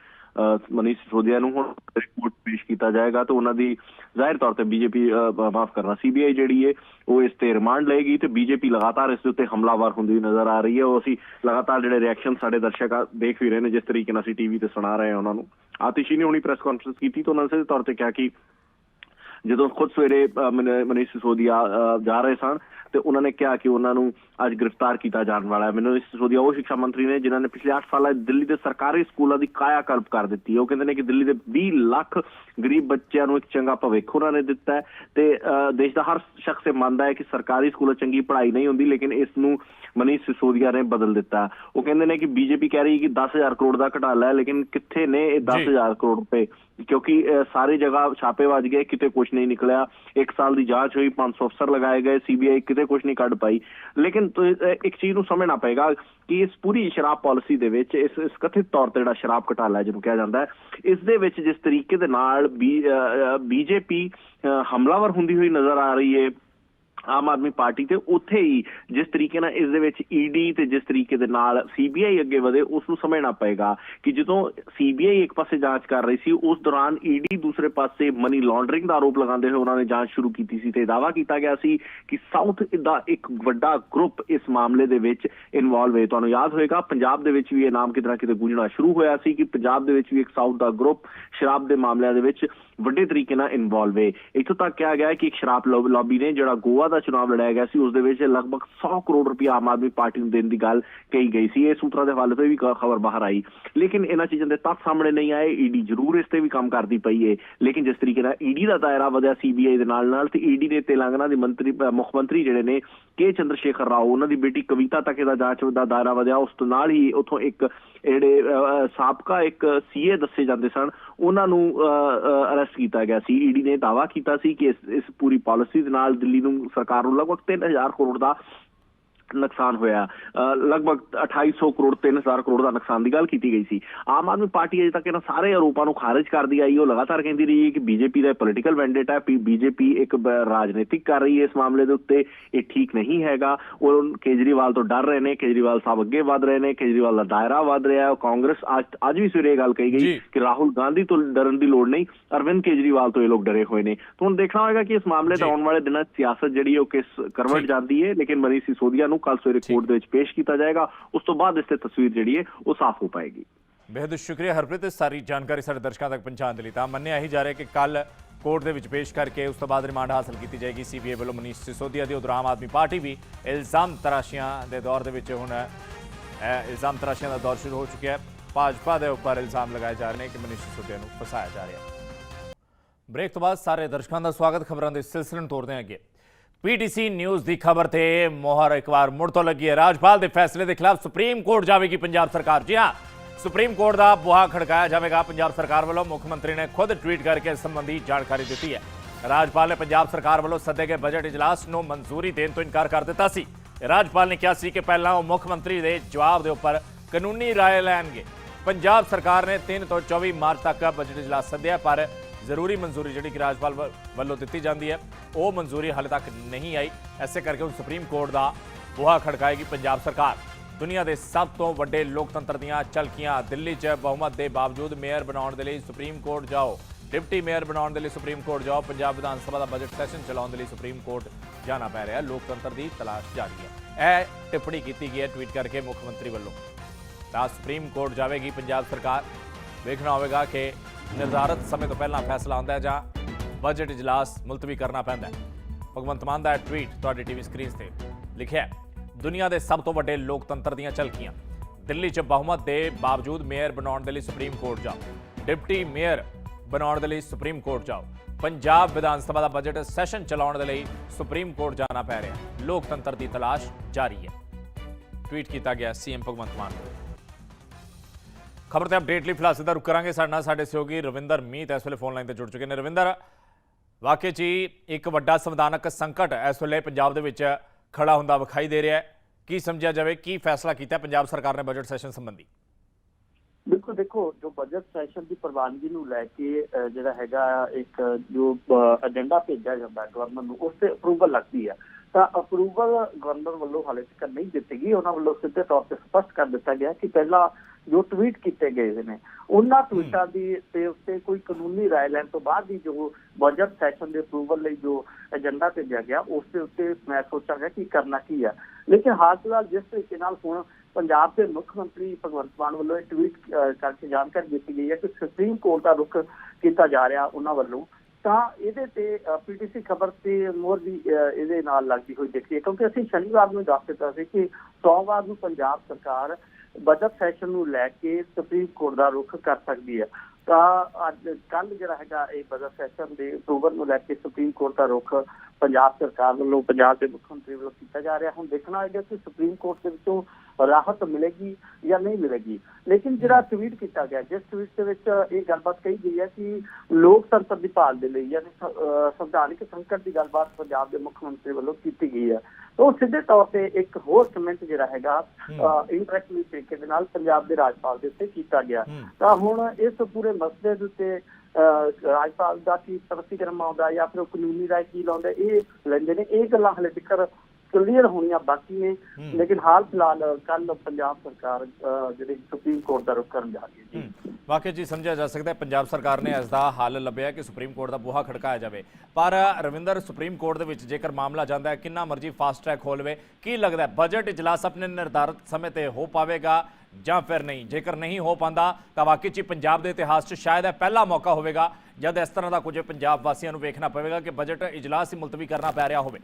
[SPEAKER 3] ਮਨੀਸ਼ ਸਿਸੋਦੀਆ ਨੂੰ ਹੁਣ ਕੋਰਟ ਪੇਸ਼ ਕੀਤਾ ਜਾਏਗਾ ਤੇ ਉਹਨਾਂ ਦੀ ਜ਼ਾਹਿਰ ਤੌਰ ਤੇ ਬੀਜੇਪੀ ਮਾਫ ਕਰਨਾ, ਸੀਬੀਆਈ ਜਿਹੜੀ ਹੈ ਉਹ ਇਸ ਤੇ ਰਿਮਾਂਡ ਲਏਗੀ ਤੇ ਬੀਜੇਪੀ ਲਗਾਤਾਰ ਇਸ ਦੇ ਉੱਤੇ ਹਮਲਾਵਰ ਹੁੰਦੀ ਨਜ਼ਰ ਆ ਰਹੀ ਹੈ ਉਹ ਅਸੀਂ ਲਗਾਤਾਰ ਜਿਹੜੇ ਰਿਐਕਸ਼ਨ ਸਾਡੇ ਦਰਸ਼ਕ ਦੇਖ ਵੀ ਰਹੇ ਨੇ, ਜਿਸ ਤਰੀਕੇ ਨਾਲ ਅਸੀਂ ਟੀਵੀ ਤੇ ਸੁਣਾ ਰਹੇ ਹਾਂ ਉਹਨਾਂ ਨੂੰ। ਆਤਿਸ਼ੀ ਨੇ ਹੁਣੀ ਪ੍ਰੈਸ ਕਾਨਫਰੰਸ ਕੀਤੀ ਤਾਂ ਉਹਨਾਂ ਨੇ ਸਿੱਧੇ ਤੌਰ ਤੇ ਕਿਹਾ ਕਿ ਜਦੋਂ ਖੁਦ ਸਵੇਰੇ ਮਨੀਸ਼ ਸਿਸੋਦੀਆ ਜਾ ਰਹੇ ਸਨ ਤੇ ਉਹਨਾਂ ਨੇ ਕਿਹਾ ਕਿ ਉਹਨਾਂ ਨੂੰ ਅੱਜ ਗ੍ਰਿਫਤਾਰ ਕੀਤਾ ਜਾਣ ਵਾਲਾ ਹੈ। ਮਨੀਸ਼ ਸਿਸੋਦੀਆ ਉਹ ਸਿੱਖਿਆ ਮੰਤਰੀ ਨੇ ਜਿਨ੍ਹਾਂ ਨੇ ਪਿਛਲੇ 8 ਸਾਲਾਂ ਦਿੱਲੀ ਦੇ ਸਰਕਾਰੀ ਸਕੂਲਾਂ ਦੀ ਕਾਇਆ ਕਲਪ ਕਰ ਦਿੱਤੀ ਉਹ ਕਹਿੰਦੇ ਨੇ ਕਿ ਦਿੱਲੀ ਦੇ 20 ਲੱਖ ਗਰੀਬ ਬੱਚਿਆਂ ਨੂੰ ਇੱਕ ਚੰਗਾ ਭਵਿੱਖ ਉਹਨਾਂ ਨੇ ਦਿੱਤਾ ਹੈ ਤੇ ਦੇਸ਼ ਦਾ ਹਰ ਸ਼ਖਸ ਇਹ ਮੰਨਦਾ ਹੈ ਕਿ ਸਰਕਾਰੀ ਸਕੂਲਾਂ ਚੰਗੀ ਪੜ੍ਹਾਈ ਨਹੀਂ ਹੁੰਦੀ ਲੇਕਿਨ ਇਸ ਨੂੰ ਮਨੀਸ਼ ਸਿਸੋਦੀਆ ਨੇ ਬਦਲ ਦਿੱਤਾ ਉਹ ਕਹਿੰਦੇ ਨੇ ਕਿ ਬੀਜੇਪੀ ਕਹਿ ਰਹੀ ਹੈ ਕਿ 10000 ਕਰੋੜ ਦਾ ਘਟਾਲਾ ਹੈ ਲੇਕਿਨ ਕਿੱਥੇ ਨੇ ਇਹ 10000 ਕਰੋੜ ਰੁਪਏ? ਕਿਉਂਕਿ ਸਾਰੀ ਜਗ੍ਹਾ ਛਾਪੇ ਵੱਜ ਗਏ ਕਿਤੇ ਕੁਝ ਨਹੀਂ ਨਿਕਲਿਆ। ਇੱਕ ਸਾਲ ਦੀ ਜਾਂਚ ਹੋਈ 500 ਅਫਸਰ ਲਗਾਏ ਗਏ ਸੀਬੀਆਈ ਕਿਤੇ ਕੁਝ ਨਹੀਂ ਕੱਢ ਪਾਈ। ਲੇਕਿਨ ਇੱਕ ਚੀਜ਼ ਨੂੰ ਸਮਝਣਾ ਪਏਗਾ ਕਿ ਇਸ ਪੂਰੀ ਸ਼ਰਾਬ ਪਾਲਿਸੀ ਦੇ ਵਿੱਚ ਇਸ ਇਸ ਕਥਿਤ ਤੌਰ ਤੇ ਜਿਹੜਾ ਸ਼ਰਾਬ ਘਟਾਲਾ ਜਿਹਨੂੰ ਕਿਹਾ ਜਾਂਦਾ ਹੈ, ਇਸ ਦੇ ਵਿੱਚ ਜਿਸ ਤਰੀਕੇ ਦੇ ਨਾਲ ਬੀਜੇਪੀ ਹਮਲਾਵਰ ਹੁੰਦੀ ਹੋਈ ਨਜ਼ਰ ਆ ਰਹੀ ਹੈ ਆਮ ਆਦਮੀ ਪਾਰਟੀ ਤੇ ਉੱਥੇ ਹੀ ਜਿਸ ਤਰੀਕੇ ਨਾਲ ਇਸ ਦੇ ਵਿੱਚ ਈਡੀ ਤੇ ਜਿਸ ਤਰੀਕੇ ਦੇ ਨਾਲ ਸੀਬੀਆਈ ਅੱਗੇ ਵਧੇ ਉਸ ਨੂੰ ਸਮਝਣਾ ਪਏਗਾ ਕਿ ਜਦੋਂ ਸੀਬੀਆਈ ਇੱਕ ਪਾਸੇ ਜਾਂਚ ਕਰ ਰਹੀ ਸੀ, ਉਸ ਦੌਰਾਨ ਈਡੀ ਦੂਸਰੇ ਪਾਸੇ ਮਨੀ ਲਾਂਡਰਿੰਗ ਦਾ ਆਰੋਪ ਲਗਾਉਂਦੇ ਹੋਏ ਉਹਨਾਂ ਨੇ ਜਾਂਚ ਸ਼ੁਰੂ ਕੀਤੀ ਸੀ ਤੇ ਦਾਅਵਾ ਕੀਤਾ ਗਿਆ ਸੀ ਕਿ ਸਾਊਥ ਦਾ ਇੱਕ ਵੱਡਾ ਗਰੁੱਪ ਇਸ ਮਾਮਲੇ ਦੇ ਵਿੱਚ ਇਨਵੋਲਵ ਹੈ ਤੁਹਾਨੂੰ ਯਾਦ ਹੋਏਗਾ, ਪੰਜਾਬ ਦੇ ਵਿੱਚ ਵੀ ਇਹ ਨਾਮ ਕਿਤੇ ਨਾ ਕਿਤੇ ਗੂੰਜਣਾ ਸ਼ੁਰੂ ਹੋਇਆ ਸੀ ਕਿ ਪੰਜਾਬ ਦੇ ਵਿੱਚ ਵੀ ਇੱਕ ਸਾਊਥ ਦਾ ਗਰੁੱਪ ਸ਼ਰਾਬ ਦੇ ਮਾਮਲਿਆਂ ਦੇ ਵਿੱਚ ਵੱਡੇ ਤਰੀਕੇ ਨਾਲ ਇਨਵੋਲਵ ਹੈ ਇੱਥੋਂ ਤੱਕ ਕਿਹਾ ਗਿਆ ਹੈ ਕਿ ਇੱਕ ਸ਼ਰਾਬ ਲੌਬ- ਲੌਬੀ ਨੇ ਜਿਹੜਾ ਗੋਆ ਦਾ ਚੁਣਾਵ ਲੜਾਇਆ ਗਿਆ ਸੀ, ਉਸ ਦੇ ਵਿੱਚ ਲਗਭਗ 100 ਕਰੋੜ ਰੁਪਏ ਆਮ ਆਦਮੀ ਪਾਰਟੀ ਨੂੰ ਦੇਣ ਦੀ ਗੱਲ ਕਹੀ ਗਈ ਸੀ। ਇਹ ਸੂਤਰਾਂ ਦੇ ਹਵਾਲੇ ਤੋਂ ਵੀ ਖਬਰ ਬਾਹਰ ਆਈ। ਲੇਕਿਨ ਇਹਨਾਂ ਚੀਜ਼ਾਂ ਦੇ ਤੱਥ ਸਾਹਮਣੇ ਨਹੀਂ ਆਏ। ਈਡੀ ਜ਼ਰੂਰ ਇਸ ਤੇ ਵੀ ਕੰਮ ਕਰਦੀ ਪਈ ਹੈ ਲੇਕਿਨ ਜਿਸ ਤਰੀਕੇ ਨਾਲ ਈਡੀ ਦਾ ਦਾਇਰਾ ਵਧਿਆ ਸੀਬੀਆਈ ਦੇ ਨਾਲ ਨਾਲ ਤੇ ਈਡੀ ਨੇ ਤੇਲੰਗਾਨਾ ਦੇ ਮੰਤਰੀ ਮੁੱਖ ਮੰਤਰੀ ਜਿਹੜੇ ਨੇ, ਕੇ ਚੰਦਰ ਸ਼ੇਖਰ ਰਾਓ, ਉਹਨਾਂ ਦੀ ਬੇਟੀ ਕਵਿਤਾ ਤੱਕ ਇਹਦਾ ਜਾਂਚ ਦਾ ਦਾਇਰਾ ਵਧਿਆ। ਉਸ ਤੋਂ ਨਾਲ ਹੀ ਉਥੋਂ ਇੱਕ, ਜਿਹੜੇ ਸਾਬਕਾ ਇੱਕ ਸੀਏ ਦੱਸੇ ਜਾਂਦੇ ਸਨ। ਉਹਨਾਂ ਨੂੰ ਅਰੈਸਟ ਕੀਤਾ ਗਿਆ ਸੀ। ਈਡੀ ਨੇ ਦਾਅਵਾ ਕੀਤਾ ਸੀ ਕਿ ਇਸ ਇਸ ਪੂਰੀ ਪਾਲਿਸੀ ਦੇ ਨਾਲ ਦਿੱਲੀ ਨੂੰ ਸਰਕਾਰ ਨੂੰ ਲਗਭਗ 3000 ਕਰੋੜ ਦਾ ਨੁਕਸਾਨ ਹੋਇਆ। ਲਗਭਗ 2800 ਕਰੋੜ 3000 ਕਰੋੜ ਦਾ ਨੁਕਸਾਨ ਦੀ ਗੱਲ ਕੀਤੀ ਗਈ ਸੀ। ਆਮ ਆਦਮੀ ਪਾਰਟੀ ਅਜੇ ਤੱਕ ਇਹਨਾਂ ਸਾਰੇ ਆਰੋਪਾਂ ਨੂੰ ਖਾਰਜ ਕਰਦੀ ਆਈ। ਉਹ ਲਗਾਤਾਰ ਕਹਿੰਦੀ ਰਹੀ ਕਿ ਬੀਜੇਪੀ ਦਾ ਪੋਲੀਟੀਕਲ ਵੈਂਡੇਟਾ ਹੈ ਬੀਜੇਪੀ ਇੱਕ ਰਾਜਨੀਤਿਕ ਕਰ ਰਹੀ ਹੈ ਇਸ ਮਾਮਲੇ ਦੇ ਉੱਤੇ। ਇਹ ਠੀਕ ਨਹੀਂ ਹੈਗਾ। ਉਹ ਕੇਜਰੀਵਾਲ ਤੋਂ ਡਰ ਰਹੇ ਨੇ। ਕੇਜਰੀਵਾਲ ਸਾਹਿਬ ਅੱਗੇ ਵਧ ਰਹੇ ਨੇ। ਕੇਜਰੀਵਾਲ ਦਾ ਦਾਇਰਾ ਵਧ ਰਿਹਾ ਹੈ। ਕਾਂਗਰਸ ਅੱਜ ਅੱਜ ਵੀ ਸਵੇਰੇ ਇਹ ਗੱਲ ਕਹੀ। ਗਈ ਕਿ ਰਾਹੁਲ ਗਾਂਧੀ ਤੋਂ ਡਰਨ ਦੀ ਲੋੜ ਨਹੀਂ। ਅਰਵਿੰਦ ਕੇਜਰੀਵਾਲ ਤੋਂ ਇਹ ਲੋਕ ਡਰੇ ਹੋਏ ਨੇ। ਹੁਣ ਦੇਖਣਾ ਹੋਏਗਾ ਕਿ ਇਸ ਮਾਮਲੇ ਦਾ। ਆਉਣ ਵਾਲੇ ਦਿਨਾਂ ਸਿਆਸਤ ਜਿਹੜੀ ਉਹ ਕਿਸ ਕਰਵਟ। ਜਾਂਦੀ ਹੈ। ਲੇਕਿਨ ਮਨੀਸ਼ ਸਿਸੋਦੀਆ ਨੂੰ ਕੱਲ ਸਵੇਰੇ ਕੋਰਟ ਦੇ ਵਿੱਚ ਪੇਸ਼ ਕੀਤਾ ਜਾਏਗਾ। ਉਸ ਤੋਂ ਬਾਅਦ ਇਸ ਤੇ ਤਸਵੀਰ ਜਿਹੜੀ ਹੈ ਉਹ ਸਾਫ਼ ਹੋ ਪਾਏਗੀ।
[SPEAKER 1] ਬੇहद ਸ਼ੁਕਰੀਆ ਹਰਪ੍ਰੀਤ ਇਸ ਸਾਰੀ ਜਾਣਕਾਰੀ ਸਾਡੇ ਦਰਸ਼ਕਾਂ ਤੱਕ ਪਹੁੰਚਾਉਣ ਦੇ ਲਈ। ਤਾਂ ਮੰਨਿਆ ਹੀ ਜਾ ਰਿਹਾ ਕਿ ਕੱਲ ਕੋਰਟ ਦੇ ਵਿੱਚ ਪੇਸ਼ ਕਰਕੇ ਉਸ ਤੋਂ ਬਾਅਦ ਰਿਮਾਂਡ ਹਾਸਲ ਕੀਤੀ ਜਾਏਗੀ। ਸੀਬੀਆਈ ਵੱਲੋਂ ਮਨੀਸ਼ ਸਿਸੋਦੀਆ ਦੀ ਉਧਰ ਆਮ ਆਦਮੀ ਪਾਰਟੀ ਵੀ ਇਲਜ਼ਾਮ ਤਰਾਸ਼ੀਆਂ ਦੇ ਦੌਰ ਦੇ ਵਿੱਚ ਹੁਣ ਇਲਜ਼ਾਮ ਤਰਾਸ਼ੀਆਂ ਦਾ ਦੌਰ ਸ਼ੁਰੂ ਹੋ ਚੁੱਕਿਆ ਹੈ। ਭਾਜਪਾ ਦੇ ਉੱਪਰ ਇਲਜ਼ਾਮ ਲਗਾਏ ਜਾ ਰਹੇ ਨੇ ਕਿ ਮਨੀਸ਼ ਸਿਸੋਦੀਆ ਨੂੰ ਫਸਾਇਆ ਜਾ ਰਿਹਾ ਹੈ। ਬ੍ਰੇਕ ਤੋਂ ਬਾਅਦ ਸਾਰੇ ਦਰਸ਼ਕਾਂ ਦਾ ਸਵਾਗਤ ਖਬਰਾਂ ਦੇ ਸਿਲਸਿਲੇ ਨੂੰ ਤੋਰਦੇ ਹਾਂ ਅੱਗੇ। ਪੀਟੀਸੀ ਨਿਊਜ਼ ਦੀ ਖਬਰ ਤੇ ਮੋਹਰ ਇੱਕ ਵਾਰ ਮੁੜ ਤੋਂ ਲੱਗੀ ਹੈ। ਰਾਜਪਾਲ ਦੇ ਫੈਸਲੇ ਦੇ ਖਿਲਾਫ ਸੁਪਰੀਮ ਕੋਰਟ ਜਾਵੇਗੀ ਪੰਜਾਬ ਸਰਕਾਰ। ਜੀ ਹਾਂ, ਸੁਪਰੀਮ ਕੋਰਟ ਦਾ ਬੁਹਾ ਖੜਕਾਇਆ ਜਾਵੇਗਾ ਪੰਜਾਬ ਸਰਕਾਰ ਵੱਲੋਂ। ਮੁੱਖ ਮੰਤਰੀ ਨੇ ਖੁਦ ਟਵੀਟ ਕਰਕੇ ਇਸ ਸੰਬੰਧੀ ਜਾਣਕਾਰੀ ਦਿੱਤੀ ਹੈ। ਰਾਜਪਾਲ ਨੇ ਪੰਜਾਬ ਸਰਕਾਰ ਵੱਲੋਂ ਸੱਦੇ ਗਏ ਬਜਟ ਇਜਲਾਸ ਨੂੰ ਮਨਜ਼ੂਰੀ ਦੇਣ ਤੋਂ ਇਨਕਾਰ ਕਰ ਦਿੱਤਾ ਸੀ। ਰਾਜਪਾਲ ਨੇ ਕਿਹਾ ਸੀ ਕਿ ਪਹਿਲਾਂ ਉਹ ਮੁੱਖ ਮੰਤਰੀ ਦੇ ਜਵਾਬ ਦੇ ਉੱਪਰ ਕਾਨੂੰਨੀ ਰਾਏ ਲੈਣਗੇ। ਪੰਜਾਬ ਸਰਕਾਰ ਨੇ 3 ਤੋਂ 24 ਮਾਰਚ ਤੱਕ ਬਜਟ ਇਜਲਾਸ ਸੱਦਿਆ, ਪਰ ਜ਼ਰੂਰੀ ਮਨਜ਼ੂਰੀ ਜਿਹੜੀ ਕਿ ਰਾਜਪਾਲ ਵੱ- ਵੱਲੋਂ ਦਿੱਤੀ ਜਾਂਦੀ ਹੈ, ਉਹ ਮਨਜ਼ੂਰੀ ਹਾਲੇ ਤੱਕ ਨਹੀਂ ਆਈ। ਐਸੇ ਕਰਕੇ ਹੁਣ ਸੁਪਰੀਮ ਕੋਰਟ ਦਾ ਬੁਹਾ ਖੜਕਾਏਗੀ ਪੰਜਾਬ ਸਰਕਾਰ। ਦੁਨੀਆ ਦੇ ਸਭ ਤੋਂ ਵੱਡੇ ਲੋਕਤੰਤਰ ਦੀਆਂ ਝਲਕੀਆਂ ਦਿੱਲੀ 'ਚ ਬਹੁਮਤ ਦੇ ਬਾਵਜੂਦ ਮੇਅਰ ਬਣਾਉਣ ਦੇ ਲਈ ਸੁਪਰੀਮ ਕੋਰਟ ਜਾਓ। ਡਿਪਟੀ ਮੇਅਰ ਬਣਾਉਣ ਦੇ ਲਈ ਸੁਪਰੀਮ ਕੋਰਟ ਜਾਓ। ਪੰਜਾਬ ਵਿਧਾਨ ਸਭਾ ਦਾ ਬਜਟ ਸੈਸ਼ਨ ਚਲਾਉਣ ਦੇ ਲਈ ਸੁਪਰੀਮ ਕੋਰਟ ਜਾਣਾ ਪੈ ਰਿਹਾ। ਲੋਕਤੰਤਰ ਦੀ ਤਲਾਸ਼ ਜਾਰੀ ਹੈ। ਇਹ ਟਿੱਪਣੀ ਕੀਤੀ ਗਈ ਹੈ, ਟਵੀਟ ਕਰਕੇ ਮੁੱਖ ਮੰਤਰੀ ਵੱਲੋਂ। ਤਾਂ ਸੁਪਰੀਮ ਕੋਰਟ ਜਾਵੇਗੀ ਪੰਜਾਬ ਸਰਕਾਰ। ਵੇਖਣਾ ਹੋਵੇਗਾ ਕਿ ਨਿਰਧਾਰਤ ਸਮੇਂ ਤੋਂ ਪਹਿਲਾਂ ਫੈਸਲਾ ਆਉਂਦਾ ਹੈ ਜਾਂ ਬਜਟ ਇਜਲਾਸ ਮੁਲਤਵੀ ਕਰਨਾ ਪੈਂਦਾ ਹੈ। ਭਗਵੰਤ ਮਾਨ ਦਾ ਇਹ ਟਵੀਟ ਤੁਹਾਡੀ ਟੀਵੀ ਸਕਰੀਨ ਤੇ ਲਿਖਿਆ ਦੁਨੀਆ ਦੇ ਸਭ ਤੋਂ ਵੱਡੇ ਲੋਕਤੰਤਰ ਦੀਆਂ ਝਲਕੀਆਂ। ਦਿੱਲੀ 'ਚ ਬਹੁਮਤ ਦੇ ਬਾਵਜੂਦ ਮੇਅਰ ਬਣਾਉਣ ਦੇ ਲਈ ਸੁਪਰੀਮ ਕੋਰਟ ਜਾਓ। ਡਿਪਟੀ ਮੇਅਰ ਬਣਾਉਣ ਦੇ ਲਈ ਸੁਪਰੀਮ ਕੋਰਟ ਜਾਓ। ਪੰਜਾਬ ਵਿਧਾਨ ਸਭਾ ਦਾ ਬਜਟ ਸੈਸ਼ਨ ਚਲਾਉਣ ਦੇ ਲਈ ਸੁਪਰੀਮ ਕੋਰਟ ਜਾਣਾ ਪੈ ਰਿਹਾ ਲੋਕਤੰਤਰ ਦੀ ਤਲਾਸ਼ ਜਾਰੀ ਹੈ। ਟਵੀਟ ਕੀਤਾ ਗਿਆ ਸੀਐਮ ਭਗਵੰਤ ਮਾਨ ਵੱਲੋਂ ਖਬਰ ਤੇ ਅਪਡੇਟ ਲਈ ਫਿਲਹਾਲ ਸਿੱਧਾ ਰੁਕ ਕਰਾਂਗੇ। ਸਾਡੇ ਨਾਲ ਸਾਡੇ ਸਹਿਯੋਗੀ ਰਵਿੰਦਰ ਮੀਤ ਇਸ ਵੇਲੇ ਫੋਨ ਲਾਈਨ ਤੇ ਜੁੜ ਚੁੱਕੇ ਨੇ। ਰਵਿੰਦਰ, ਵਾਕਈ ਜੀ ਇੱਕ ਵੱਡਾ ਸੰਵਿਧਾਨਕ ਸੰਕਟ ਇਸ ਵੇਲੇ ਪੰਜਾਬ ਦੇ ਵਿੱਚ ਖੜਾ ਹੁੰਦਾ ਵਿਖਾਈ ਦੇ ਰਿਹਾ ਹੈ। ਕੀ ਸਮਝਿਆ ਜਾਵੇ, ਕੀ ਫੈਸਲਾ ਕੀਤਾ ਪੰਜਾਬ ਸਰਕਾਰ ਨੇ ਬਜਟ ਸੈਸ਼ਨ ਸੰਬੰਧੀ।
[SPEAKER 6] ਬਿਲਕੁਲ, ਦੇਖੋ, ਜੋ ਬਜਟ ਸੈਸ਼ਨ ਦੀ ਪ੍ਰਵਾਨਗੀ ਨੂੰ ਲੈ ਕੇ ਜਿਹੜਾ ਹੈਗਾ ਇੱਕ ਜੋ ਏਜੰਡਾ ਭੇਜਿਆ ਜਾਂਦਾ ਗਵਰਨਰ ਨੂੰ, ਉਸ ਤੇ ਅਪਰੂਵਲ ਲੱਗਦੀ ਹੈ ਤਾਂ ਅਪਰੂਵਲ ਗਵਰਨਰ ਵੱਲੋਂ ਹਾਲੇ ਤੱਕ ਨਹੀਂ ਦਿੱਤੀ ਗਈ। ਉਹਨਾਂ ਵੱਲੋਂ ਸਿੱਧੇ ਤੌਰ ਤੇ ਸਪਸ਼ਟ ਕਰ ਦਿੱਤਾ ਗਿਆ ਕਿ ਪਹਿਲਾਂ ਜੋ ਟਵੀਟ ਕੀਤੇ ਗਏ ਨੇ। ਉਹਨਾਂ ਟਵੀਟਾਂ ਦੀ ਤੇ ਉੱਤੇ ਕੋਈ ਕਾਨੂੰਨੀ ਰਾਏ ਲੈਣ ਤੋਂ ਬਾਅਦ ਹੀ ਜੋ ਬਜਟ ਸੈਸ਼ਨ ਦੇ ਅਪਰੂਵਲ ਲਈ ਜੋ ਏਜੰਡਾ ਭੇਜਿਆ ਗਿਆ ਉਸ ਦੇ ਉੱਤੇ ਮੈਂ ਸੋਚਾਂਗਾ ਕਿ ਕਰਨਾ ਕੀ ਹੈ ਲੇਕਿਨ ਹਾਲ ਫਿਲਹਾਲ ਜਿਸ ਤਰੀਕੇ ਨਾਲ ਹੁਣ ਪੰਜਾਬ ਦੇ ਮੁੱਖ ਮੰਤਰੀ ਭਗਵੰਤ ਮਾਨ ਵੱਲੋਂ ਇਹ ਟਵੀਟ ਕਰਕੇ ਜਾਣਕਾਰੀ ਦਿੱਤੀ ਗਈ ਹੈ ਕਿ ਸੁਪਰੀਮ ਕੋਰਟ ਦਾ ਰੁਖ ਕੀਤਾ ਜਾ ਰਿਹਾ ਉਹਨਾਂ ਵੱਲੋਂ ਤਾਂ ਇਹਦੇ ਤੇ ਪੀਟੀਸੀ ਖਬਰ ਤੇ ਮੋਰ ਵੀ ਇਹਦੇ ਨਾਲ ਲੱਗਦੀ ਹੋਈ ਦਿਖਦੀ ਹੈ। ਕਿਉਂਕਿ ਅਸੀਂ ਸ਼ਨੀਵਾਰ ਨੂੰ ਦੱਸ ਦਿੱਤਾ ਸੀ ਕਿ ਸੋਮਵਾਰ ਨੂੰ ਪੰਜਾਬ ਸਰਕਾਰ ਬਜਟ ਸੈਸ਼ਨ ਨੂੰ ਲੈ ਕੇ ਸੁਪਰੀਮ ਕੋਰਟ ਦਾ ਰੁਖ ਕਰ ਸਕਦੀ ਹੈ। ਤਾਂ ਅੱਜ ਕੱਲ ਜਿਹੜਾ ਹੈਗਾ ਇਹ ਬਜਟ ਸੈਸ਼ਨ ਦੇ ਅਕਤੂਬਰ ਨੂੰ ਲੈ ਕੇ ਸੁਪਰੀਮ ਕੋਰਟ ਦਾ ਰੁਖ ਪੰਜਾਬ ਸਰਕਾਰ ਵੱਲੋਂ, ਪੰਜਾਬ ਦੇ ਮੁੱਖ ਮੰਤਰੀ ਵੱਲੋਂ ਕੀਤਾ ਜਾ ਰਿਹਾ। ਹੁਣ ਦੇਖਣਾ ਹੋਏਗਾ ਕਿ ਸੁਪਰੀਮ ਕੋਰਟ ਦੇ ਵਿੱਚੋਂ ਰਾਹਤ ਮਿਲੇਗੀ ਜਾਂ ਨਹੀਂ ਮਿਲੇਗੀ। ਲੇਕਿਨ ਜਿਹੜਾ ਟਵੀਟ ਕੀਤਾ ਗਿਆ ਜਿਸ ਟਵੀਟ ਦੇ ਵਿੱਚ ਇਹ ਗੱਲਬਾਤ ਕਹੀ ਗਈ ਹੈ ਕਿ ਲੋਕਤੰਤਰ ਦੀ ਭਾਲ ਦੇ ਲਈ ਯਾਨੀ ਸੰਵਿਧਾਨਿਕ ਸੰਕਟ ਦੀ ਗੱਲਬਾਤ ਪੰਜਾਬ ਦੇ ਮੁੱਖ ਮੰਤਰੀ ਵੱਲੋਂ ਕੀਤੀ ਗਈ ਹੈ। ਉਹ ਸਿੱਧੇ ਤੌਰ ਤੇ ਇੱਕ ਹੋਰ ਕਮੈਂਟ ਜਿਹੜਾ ਹੈਗਾ ਇੰਟਰੈਕਟਿਵ ਤਰੀਕੇ ਦੇ ਨਾਲ ਪੰਜਾਬ ਦੇ ਰਾਜਪਾਲ ਦੇ ਉੱਤੇ ਕੀਤਾ ਗਿਆ। ਤਾਂ ਹੁਣ ਇਸ ਪੂਰੇ ਮਸਲੇ ਦੇ ਉੱਤੇ ਰਾਜਪਾਲ ਦਾ ਕੀ ਪ੍ਰਤੀਕਰਮ ਆਉਂਦਾ ਜਾਂ ਫਿਰ ਕਾਨੂੰਨੀ ਰਾਏ ਕੀ ਲਾਉਂਦਾ ਇਹ ਲੈਂਦੇ ਨੇ। ਇਹ ਗੱਲਾਂ ਹਲੇ ਤੱਕ ਕਲੀਅਰ ਹੋਣੀਆਂ ਬਾਕੀ ਨੇ। ਲੇਕਿਨ ਹਾਲ ਫਿਲਹਾਲ ਕੱਲ ਪੰਜਾਬ ਸਰਕਾਰ ਜਿਹੜੀ ਸੁਪਰੀਮ ਕੋਰਟ ਦਾ ਰੁਖ ਕਰਨ ਜਾ ਰਹੀ ਹੈ ਜੀ।
[SPEAKER 1] ਵਾਕਈ ਜੀ ਸਮਝਿਆ ਜਾ ਸਕਦਾ ਹੈ ਪੰਜਾਬ ਸਰਕਾਰ ਨੇ ਇਸ ਦਾ ਹੱਲ ਲੱਭਿਆ ਕਿ ਸੁਪਰੀਮ ਕੋਰਟ ਦਾ ਬੂਹਾ ਖੜਕਾਇਆ ਜਾਵੇ। ਪਰ ਰਵਿੰਦਰ ਸੁਪਰੀਮ ਕੋਰਟ ਦੇ ਵਿੱਚ ਜੇਕਰ ਮਾਮਲਾ ਜਾਂਦਾ ਹੈ ਕਿੰਨਾ ਮਰਜ਼ੀ ਫਾਸਟ ਟਰੈਕ ਹੋ ਲਵੇ ਕੀ ਲੱਗਦਾ ਹੈ ਬਜਟ ਇਜਲਾਸ ਆਪਣੇ ਨਿਰਧਾਰਤ ਸਮੇਂ ਤੇ ਹੋ ਪਾਵੇਗਾ ਜਾਂ ਫਿਰ ਨਹੀਂ? ਜੇਕਰ ਨਹੀਂ ਹੋ ਪਾਉਂਦਾ ਤਾਂ ਵਾਕਈ 'ਚ ਪੰਜਾਬ ਦੇ ਇਤਿਹਾਸ 'ਚ ਸ਼ਾਇਦ ਇਹ ਪਹਿਲਾ ਮੌਕਾ ਹੋਵੇਗਾ ਜਦ ਇਸ ਤਰ੍ਹਾਂ ਦਾ ਕੁਝ ਪੰਜਾਬ ਵਾਸੀਆਂ ਨੂੰ ਵੇਖਣਾ ਪਵੇਗਾ ਕਿ ਬਜਟ ਇਜਲਾਸ ਹੀ ਮੁਲਤਵੀ ਕਰਨਾ ਪੈ ਰਿਹਾ ਹੋਵੇ।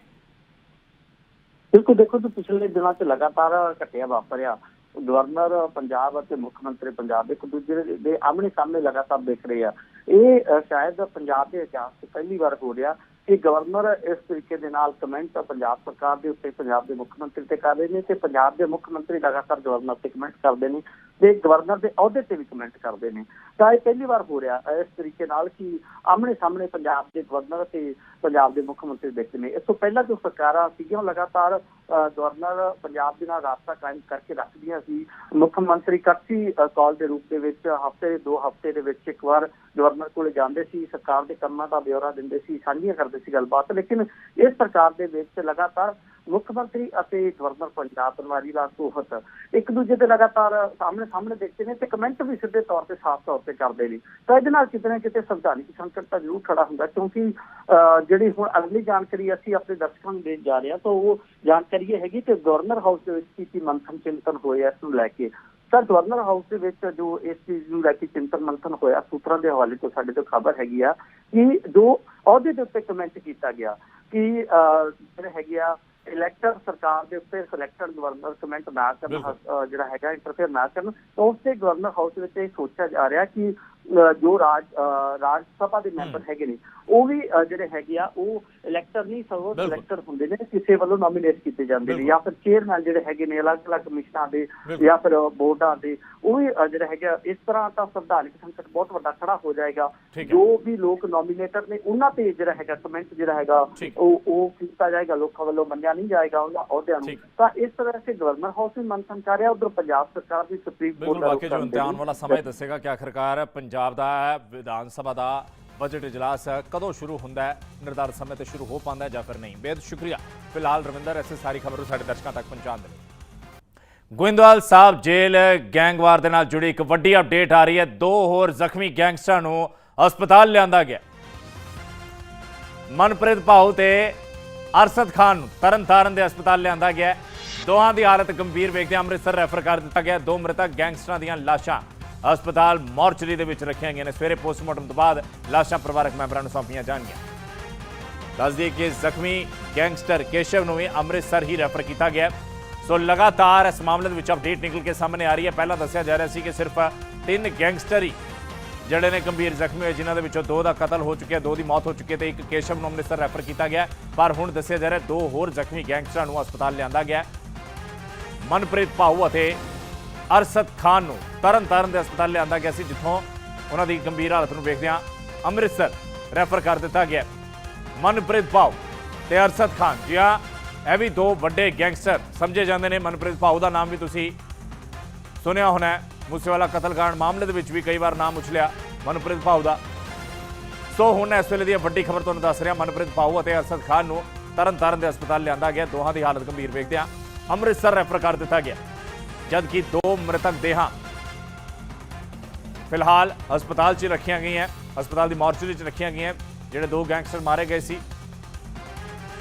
[SPEAKER 6] ਬਿਲਕੁਲ ਦੇਖੋ ਕਿ ਪਿਛਲੇ ਦਿਨਾਂ 'ਚ ਲਗਾਤਾਰ ਘਟਿਆ ਵਾਪਰਿਆ। ਗਵਰਨਰ ਪੰਜਾਬ ਅਤੇ ਮੁੱਖ ਮੰਤਰੀ ਪੰਜਾਬ ਇੱਕ ਦੂਜੇ ਦੇ ਆਮਣੇ ਸਾਹਮਣੇ ਲਗਾਤਾਰ ਦੇਖ ਰਹੇ ਆ। ਇਹ ਸ਼ਾਇਦ ਪੰਜਾਬ ਦੇ ਇਤਿਹਾਸ 'ਚ ਪਹਿਲੀ ਵਾਰ ਹੋ ਰਿਹਾ। ਕਿ ਗਵਰਨਰ ਇਸ ਤਰੀਕੇ ਦੇ ਨਾਲ ਕਮੈਂਟ ਪੰਜਾਬ ਸਰਕਾਰ ਦੇ ਉੱਤੇ, ਪੰਜਾਬ ਦੇ ਮੁੱਖ ਮੰਤਰੀ ਤੇ ਕਰ ਰਹੇ ਨੇ ਤੇ ਪੰਜਾਬ ਦੇ ਮੁੱਖ ਮੰਤਰੀ ਲਗਾਤਾਰ ਗਵਰਨਰ ਤੇ ਕਮੈਂਟ ਕਰਦੇ ਨੇ ਤੇ ਗਵਰਨਰ ਦੇ ਅਹੁਦੇ ਤੇ ਵੀ ਕਮੈਂਟ ਕਰਦੇ ਨੇ। ਤਾਂ ਇਹ ਪਹਿਲੀ ਵਾਰ ਹੋ ਰਿਹਾ, ਇਸ ਤਰੀਕੇ ਨਾਲ ਕਿ ਆਮਣੇ ਸਾਹਮਣੇ ਪੰਜਾਬ ਦੇ ਗਵਰਨਰ ਤੇ ਪੰਜਾਬ ਦੇ ਮੁੱਖ ਮੰਤਰੀ ਦੇਖਦੇ ਨੇ। ਇਸ ਤੋਂ ਪਹਿਲਾਂ ਜੋ ਸਰਕਾਰਾਂ ਸੀਗੀਆਂ, ਉਹ ਲਗਾਤਾਰ ਗਵਰਨਰ ਪੰਜਾਬ ਦੇ ਨਾਲ ਰਾਬਤਾ ਕਾਇਮ ਕਰਕੇ ਰੱਖਦੀਆਂ ਸੀ। ਮੁੱਖ ਮੰਤਰੀ ਕਰਸੀ ਕਾਲ ਦੇ ਰੂਪ ਦੇ ਵਿੱਚ ਹਫ਼ਤੇ, ਦੋ ਹਫ਼ਤੇ ਦੇ ਵਿੱਚ ਇੱਕ ਵਾਰ ਗਵਰਨਰ ਕੋਲੇ ਜਾਂਦੇ ਸੀ, ਸਰਕਾਰ ਦੇ ਕੰਮਾਂ ਦਾ ਬਿਊਰਾ ਦਿੰਦੇ ਸੀ, ਸਾਂਝੀਆਂ ਕਰਦੇ ਸੀ ਗੱਲਬਾਤ, ਲੇਕਿਨ ਇਸ ਸਰਕਾਰ ਦੇ ਵਿੱਚ ਲਗਾਤਾਰ ਮੁੱਖ ਮੰਤਰੀ ਅਤੇ ਗਵਰਨਰ ਪੰਜਾਬ ਪਨਵਾਰੀ ਲਾਲ ਸੋਹਤ ਇੱਕ ਦੂਜੇ ਦੇ ਲਗਾਤਾਰ ਸਾਹਮਣੇ ਸਾਹਮਣੇ ਦੇਖਦੇ ਨੇ ਤੇ ਕਮੈਂਟ ਵੀ ਸਿੱਧੇ ਤੌਰ ਤੇ ਸਾਫ਼ ਤੌਰ ਤੇ ਕਰਦੇ ਨੇ। ਤਾਂ ਇਹਦੇ ਨਾਲ ਕਿਤੇ ਨਾ ਕਿਤੇ ਸੰਵਿਧਾਨਿਕ ਸੰਕਟ ਤਾਂ ਜ਼ਰੂਰ ਖੜਾ ਹੁੰਦਾ, ਕਿਉਂਕਿ ਜਿਹੜੀ ਹੁਣ ਅਗਲੀ ਜਾਣਕਾਰੀ ਅਸੀਂ ਆਪਣੇ ਦਰਸ਼ਕਾਂ ਨੂੰ ਦੇਣ ਜਾ ਰਹੇ ਹਾਂ, ਤਾਂ ਉਹ ਜਾਣਕਾਰੀ ਇਹ ਹੈਗੀ ਕਿ ਗਵਰਨਰ ਹਾਊਸ ਦੇ ਵਿੱਚ ਕੀਤੀ ਮੰਥਨ ਚਿੰਤਨ ਹੋਇਆ ਇਸ ਨੂੰ ਲੈ ਕੇ। ਸਰ, ਗਵਰਨਰ ਹਾਊਸ ਦੇ ਵਿੱਚ ਜੋ ਇਸ ਚੀਜ਼ ਨੂੰ ਲੈ ਕੇ ਚਿੰਤਨ ਮੰਥਨ ਹੋਇਆ, ਸੂਤਰਾਂ ਦੇ ਹਵਾਲੇ ਤੋਂ ਸਾਡੇ ਤੋਂ ਖਬਰ ਹੈਗੀ ਆ ਕਿ ਜੋ ਅਹੁਦੇ ਦੇ ਉੱਤੇ ਕਮੈਂਟ ਕੀਤਾ ਗਿਆ ਕਿ ਜਿਹੜੇ ਹੈਗੇ ਆ ਇਲੈਕਟਰ ਸਰਕਾਰ ਦੇ ਉੱਤੇ ਸਿਲੈਕਟਡ ਗਵਰਨਰ ਕਮੈਂਟ ਨਾ ਕਰਨ ਜਿਹੜਾ ਹੈਗਾ ਇੰਟਰਫੇਅਰ ਨਾ ਕਰਨ ਤਾਂ ਉਸ ਤੇ ਗਵਰਨਰ ਹਾਊਸ ਵਿੱਚ ਇਹ ਸੋਚਿਆ ਜਾ ਰਿਹਾ ਕਿ ਜੋ ਰਾਜ ਰਾਜ ਸਭਾ ਦੇ ਮੈਂਬਰ ਹੈਗੇ ਨੇ ਉਹ ਵੀ ਜਿਹੜੇ ਹੈਗੇ ਆ ਉਹ ਇਲੈਕਟਰ ਨਹੀਂ ਸਗੋਂ। ਇਲੈਕਟਰ ਹੁੰਦੇ ਨੇ ਕਿਸੇ ਵੱਲੋਂ ਨੋਮੀਨੇਟ ਕੀਤੇ ਜਾਂਦੇ ਨੇ। ਜਾਂ ਫਿਰ ਚੇਅਰਮੈਨ ਜਿਹੜੇ ਹੈਗੇ ਨੇ ਅਲੱਗ-ਅਲੱਗ ਕਮਿਸ਼ਨਾਂ ਦੇ। ਜਾਂ ਫਿਰ ਬੋਰਡਾਂ ਦੇ ਉਹ ਵੀ ਜਿਹੜਾ ਹੈਗਾ ਇਸ ਤਰ੍ਹਾਂ ਤਾਂ ਸੰਵਿਧਾਨਿਕ ਸੰਕਟ ਬਹੁਤ ਵੱਡਾ ਖੜਾ ਹੋ ਜਾਏਗਾ। ਜੋ ਵੀ ਲੋਕ ਨੋਮੀਨੇਟਰ ਨੇ ਉਹਨਾਂ ਤੇ ਜਿਹੜਾ ਹੈਗਾ ਕਮੈਂਟ ਜਿਹੜਾ ਹੈਗਾ। ਉਹ ਉਹ ਕੀਤਾ ਜਾਏਗਾ ਲੋਕਾਂ ਵੱਲੋਂ ਮੰਨਿਆ ਨਹੀਂ ਜਾਏਗਾ ਉਹਨਾਂ ਅਹੁਦਿਆਂ ਨੂੰ। ਤਾਂ ਇਸ ਤਰ੍ਹਾਂ ਸੇ ਗਵਰਨਰ ਹਾਊਸ ਵੀ ਕਰ ਰਿਹਾ ਉਧਰ ਪੰਜਾਬ ਸਰਕਾਰ ਵੀ ਸੁਪਰੀਮ ਕੋਰਟ ਦਾ
[SPEAKER 1] ਜੋ ਇਮਤਿਹਾਨ
[SPEAKER 6] ਲਈ
[SPEAKER 1] ਵਾਲਾ ਸਮਾਂ ਦੱਸੇਗਾ ਕਿ ਆਖਰਕਾਰ ਪੰਜਾਬ ਦਾ, ਵਿਧਾਨ ਸਭਾ ਦਾ ਬਜਟ ਇਜਲਾਸ ਕਦੋਂ ਸ਼ੁਰੂ ਹੁੰਦਾ ਹੈ? ਨਿਰਧਾਰਤ ਸਮੇਂ ਤੇ ਸ਼ੁਰੂ ਹੋ ਪਾਉਂਦਾ ਹੈ ਜਾਂ ਫਿਰ ਨਹੀਂ? ਬੇਦ ਸ਼ੁਕਰੀਆ। ਫਿਲਹਾਲ ਰਵਿੰਦਰ, ਐਸੇ ਸਾਰੀ ਖਬਰ ਨੂੰ ਸਾਡੇ ਦਰਸ਼ਕਾਂ ਤੱਕ ਪਹੁੰਚਾਉਣ ਦੇ ਗੋਇੰਦਵਾਲ ਸਾਹਿਬ ਜੇਲ੍ਹ ਗੈਂਗਵਾਰ ਦੇ ਨਾਲ ਜੁੜੀ ਇੱਕ ਵੱਡੀ ਅਪਡੇਟ ਆ ਰਹੀ ਹੈ। ਦੋ ਹੋਰ ਜ਼ਖਮੀ ਗੈਂਗਸਟਰਾਂ ਨੂੰ ਹਸਪਤਾਲ ਲਿਆਂਦਾ ਗਿਆ। ਮਨਪ੍ਰੀਤ ਭਾਊ ਤੇ ਅਰਸਦ ਖਾਨ ਨੂੰ ਤਰਨਤਾਰਨ ਦੇ ਹਸਪਤਾਲ ਲਿਆਂਦਾ ਗਿਆ। ਦੋਹਾਂ ਦੀ ਹਾਲਤ ਗੰਭੀਰ ਵੇਖਦਿਆਂ ਅੰਮ੍ਰਿਤਸਰ ਰੈਫਰ ਕਰ ਦਿੱਤਾ ਗਿਆ। ਦੋ ਮ੍ਰਿਤਕ ਗੈਂਗਸਟਰਾਂ ਦੀਆਂ ਲਾਸ਼ਾਂ ਹਸਪਤਾਲ ਮੋਰਚਰੀ ਦੇ ਵਿੱਚ ਰੱਖੀਆਂ ਗਈਆਂ ਨੇ। ਸਵੇਰੇ ਪੋਸਟਮਾਰਟਮ ਤੋਂ ਬਾਅਦ ਲਾਸ਼ਾਂ ਪਰਿਵਾਰਕ ਮੈਂਬਰਾਂ ਨੂੰ ਸੌਂਪੀਆਂ ਜਾਣਗੀਆਂ। ਦੱਸਦੀ ਕਿ ਜ਼ਖਮੀ ਗੈਂਗਸਟਰ ਕੇਸ਼ਵ ਨੂੰ ਵੀ ਅੰਮ੍ਰਿਤਸਰ ਹੀ ਰੈਫਰ ਕੀਤਾ ਗਿਆ। ਸੋ ਲਗਾਤਾਰ ਇਸ ਮਾਮਲੇ ਦੇ ਵਿੱਚ ਅਪਡੇਟ ਨਿਕਲ ਕੇ ਸਾਹਮਣੇ ਆ ਰਹੀ ਹੈ। ਪਹਿਲਾਂ ਦੱਸਿਆ ਜਾ ਰਿਹਾ ਸੀ ਕਿ ਸਿਰਫ ਤਿੰਨ ਗੈਂਗਸਟਰ ਹੀ ਜਿਹੜੇ ਨੇ ਗੰਭੀਰ ਜ਼ਖਮੀ ਹੋਏ, ਜਿਨ੍ਹਾਂ ਦੇ ਵਿੱਚੋਂ ਦੋ ਦਾ ਕਤਲ ਹੋ ਚੁੱਕਿਆ, ਦੋ ਦੀ ਮੌਤ ਹੋ ਚੁੱਕੀ ਹੈ ਤੇ ਇੱਕ ਕੇਸ਼ਵ ਨੂੰ ਅੰਮ੍ਰਿਤਸਰ ਰੈਫਰ ਕੀਤਾ ਗਿਆ। ਪਰ ਹੁਣ ਦੱਸਿਆ ਜਾ ਰਿਹਾ, ਦੋ ਹੋਰ ਜ਼ਖਮੀ ਗੈਂਗਸਟਰਾਂ ਨੂੰ ਹਸਪਤਾਲ ਲਿਆਂਦਾ ਗਿਆ। ਮਨਪ੍ਰੀਤ ਭਾਊ ਅਤੇ ਅਰਸਦ ਖਾਨ ਨੂੰ ਤਰਨਤਾਰਨ ਦੇ ਹਸਪਤਾਲ ਲਿਆਂਦਾ ਗਿਆ ਸੀ, ਜਿੱਥੋਂ ਉਹਨਾਂ ਦੀ ਗੰਭੀਰ ਹਾਲਤ ਨੂੰ ਵੇਖਦਿਆਂ ਅੰਮ੍ਰਿਤਸਰ ਰੈਫਰ ਕਰ ਦਿੱਤਾ ਗਿਆ। ਮਨਪ੍ਰੀਤ ਭਾਊ ਤੇ ਅਰਸਦ ਖਾਨ, ਜੀ ਹਾਂ, ਇਹ ਵੀ ਦੋ ਵੱਡੇ ਗੈਂਗਸਟਰ ਸਮਝੇ ਜਾਂਦੇ ਨੇ। ਮਨਪ੍ਰੀਤ ਭਾਊ ਦਾ ਨਾਮ ਵੀ ਤੁਸੀਂ ਸੁਣਿਆ ਹੋਣਾ ਹੈ। ਮੂਸੇਵਾਲਾ ਕਤਲकांड ਮਾਮਲੇ ਦੇ ਵਿੱਚ ਵੀ ਕਈ ਵਾਰ ਨਾਮ ਉਛਲਿਆ ਮਨਪ੍ਰੀਤ ਭਾਊ ਦਾ। ਸੋ ਹੁਣ ਇਸ ਵੇਲੇ ਦੀ ਵੱਡੀ ਖਬਰ ਤੁਹਾਨੂੰ ਦੱਸ ਰਿਹਾ, ਮਨਪ੍ਰੀਤ ਭਾਊ ਅਤੇ ਅਰਸਦ ਖਾਨ ਨੂੰ ਤਰਨਤਾਰਨ ਦੇ ਹਸਪਤਾਲ ਲਿਆਂਦਾ ਗਿਆ। ਦੋਹਾਂ ਦੀ ਹਾਲਤ ਗੰਭੀਰ ਵੇਖਦਿਆਂ ਅੰਮ੍ਰਿਤਸਰ ਰੈਫਰ ਕਰ ਦਿੱਤਾ ਗਿਆ। ਜਦਕਿ ਦੋ ਮ੍ਰਿਤਕ ਦੇਹਾਂ ਫਿਲਹਾਲ ਹਸਪਤਾਲ 'ਚ ਰੱਖੀਆਂ ਗਈਆਂ, ਹਸਪਤਾਲ ਦੀ ਮੋਰਚਰੀ 'ਚ ਰੱਖੀਆਂ ਗਈਆਂ, ਜਿਹੜੇ ਦੋ ਗੈਂਗਸਟਰ ਮਾਰੇ ਗਏ ਸੀ।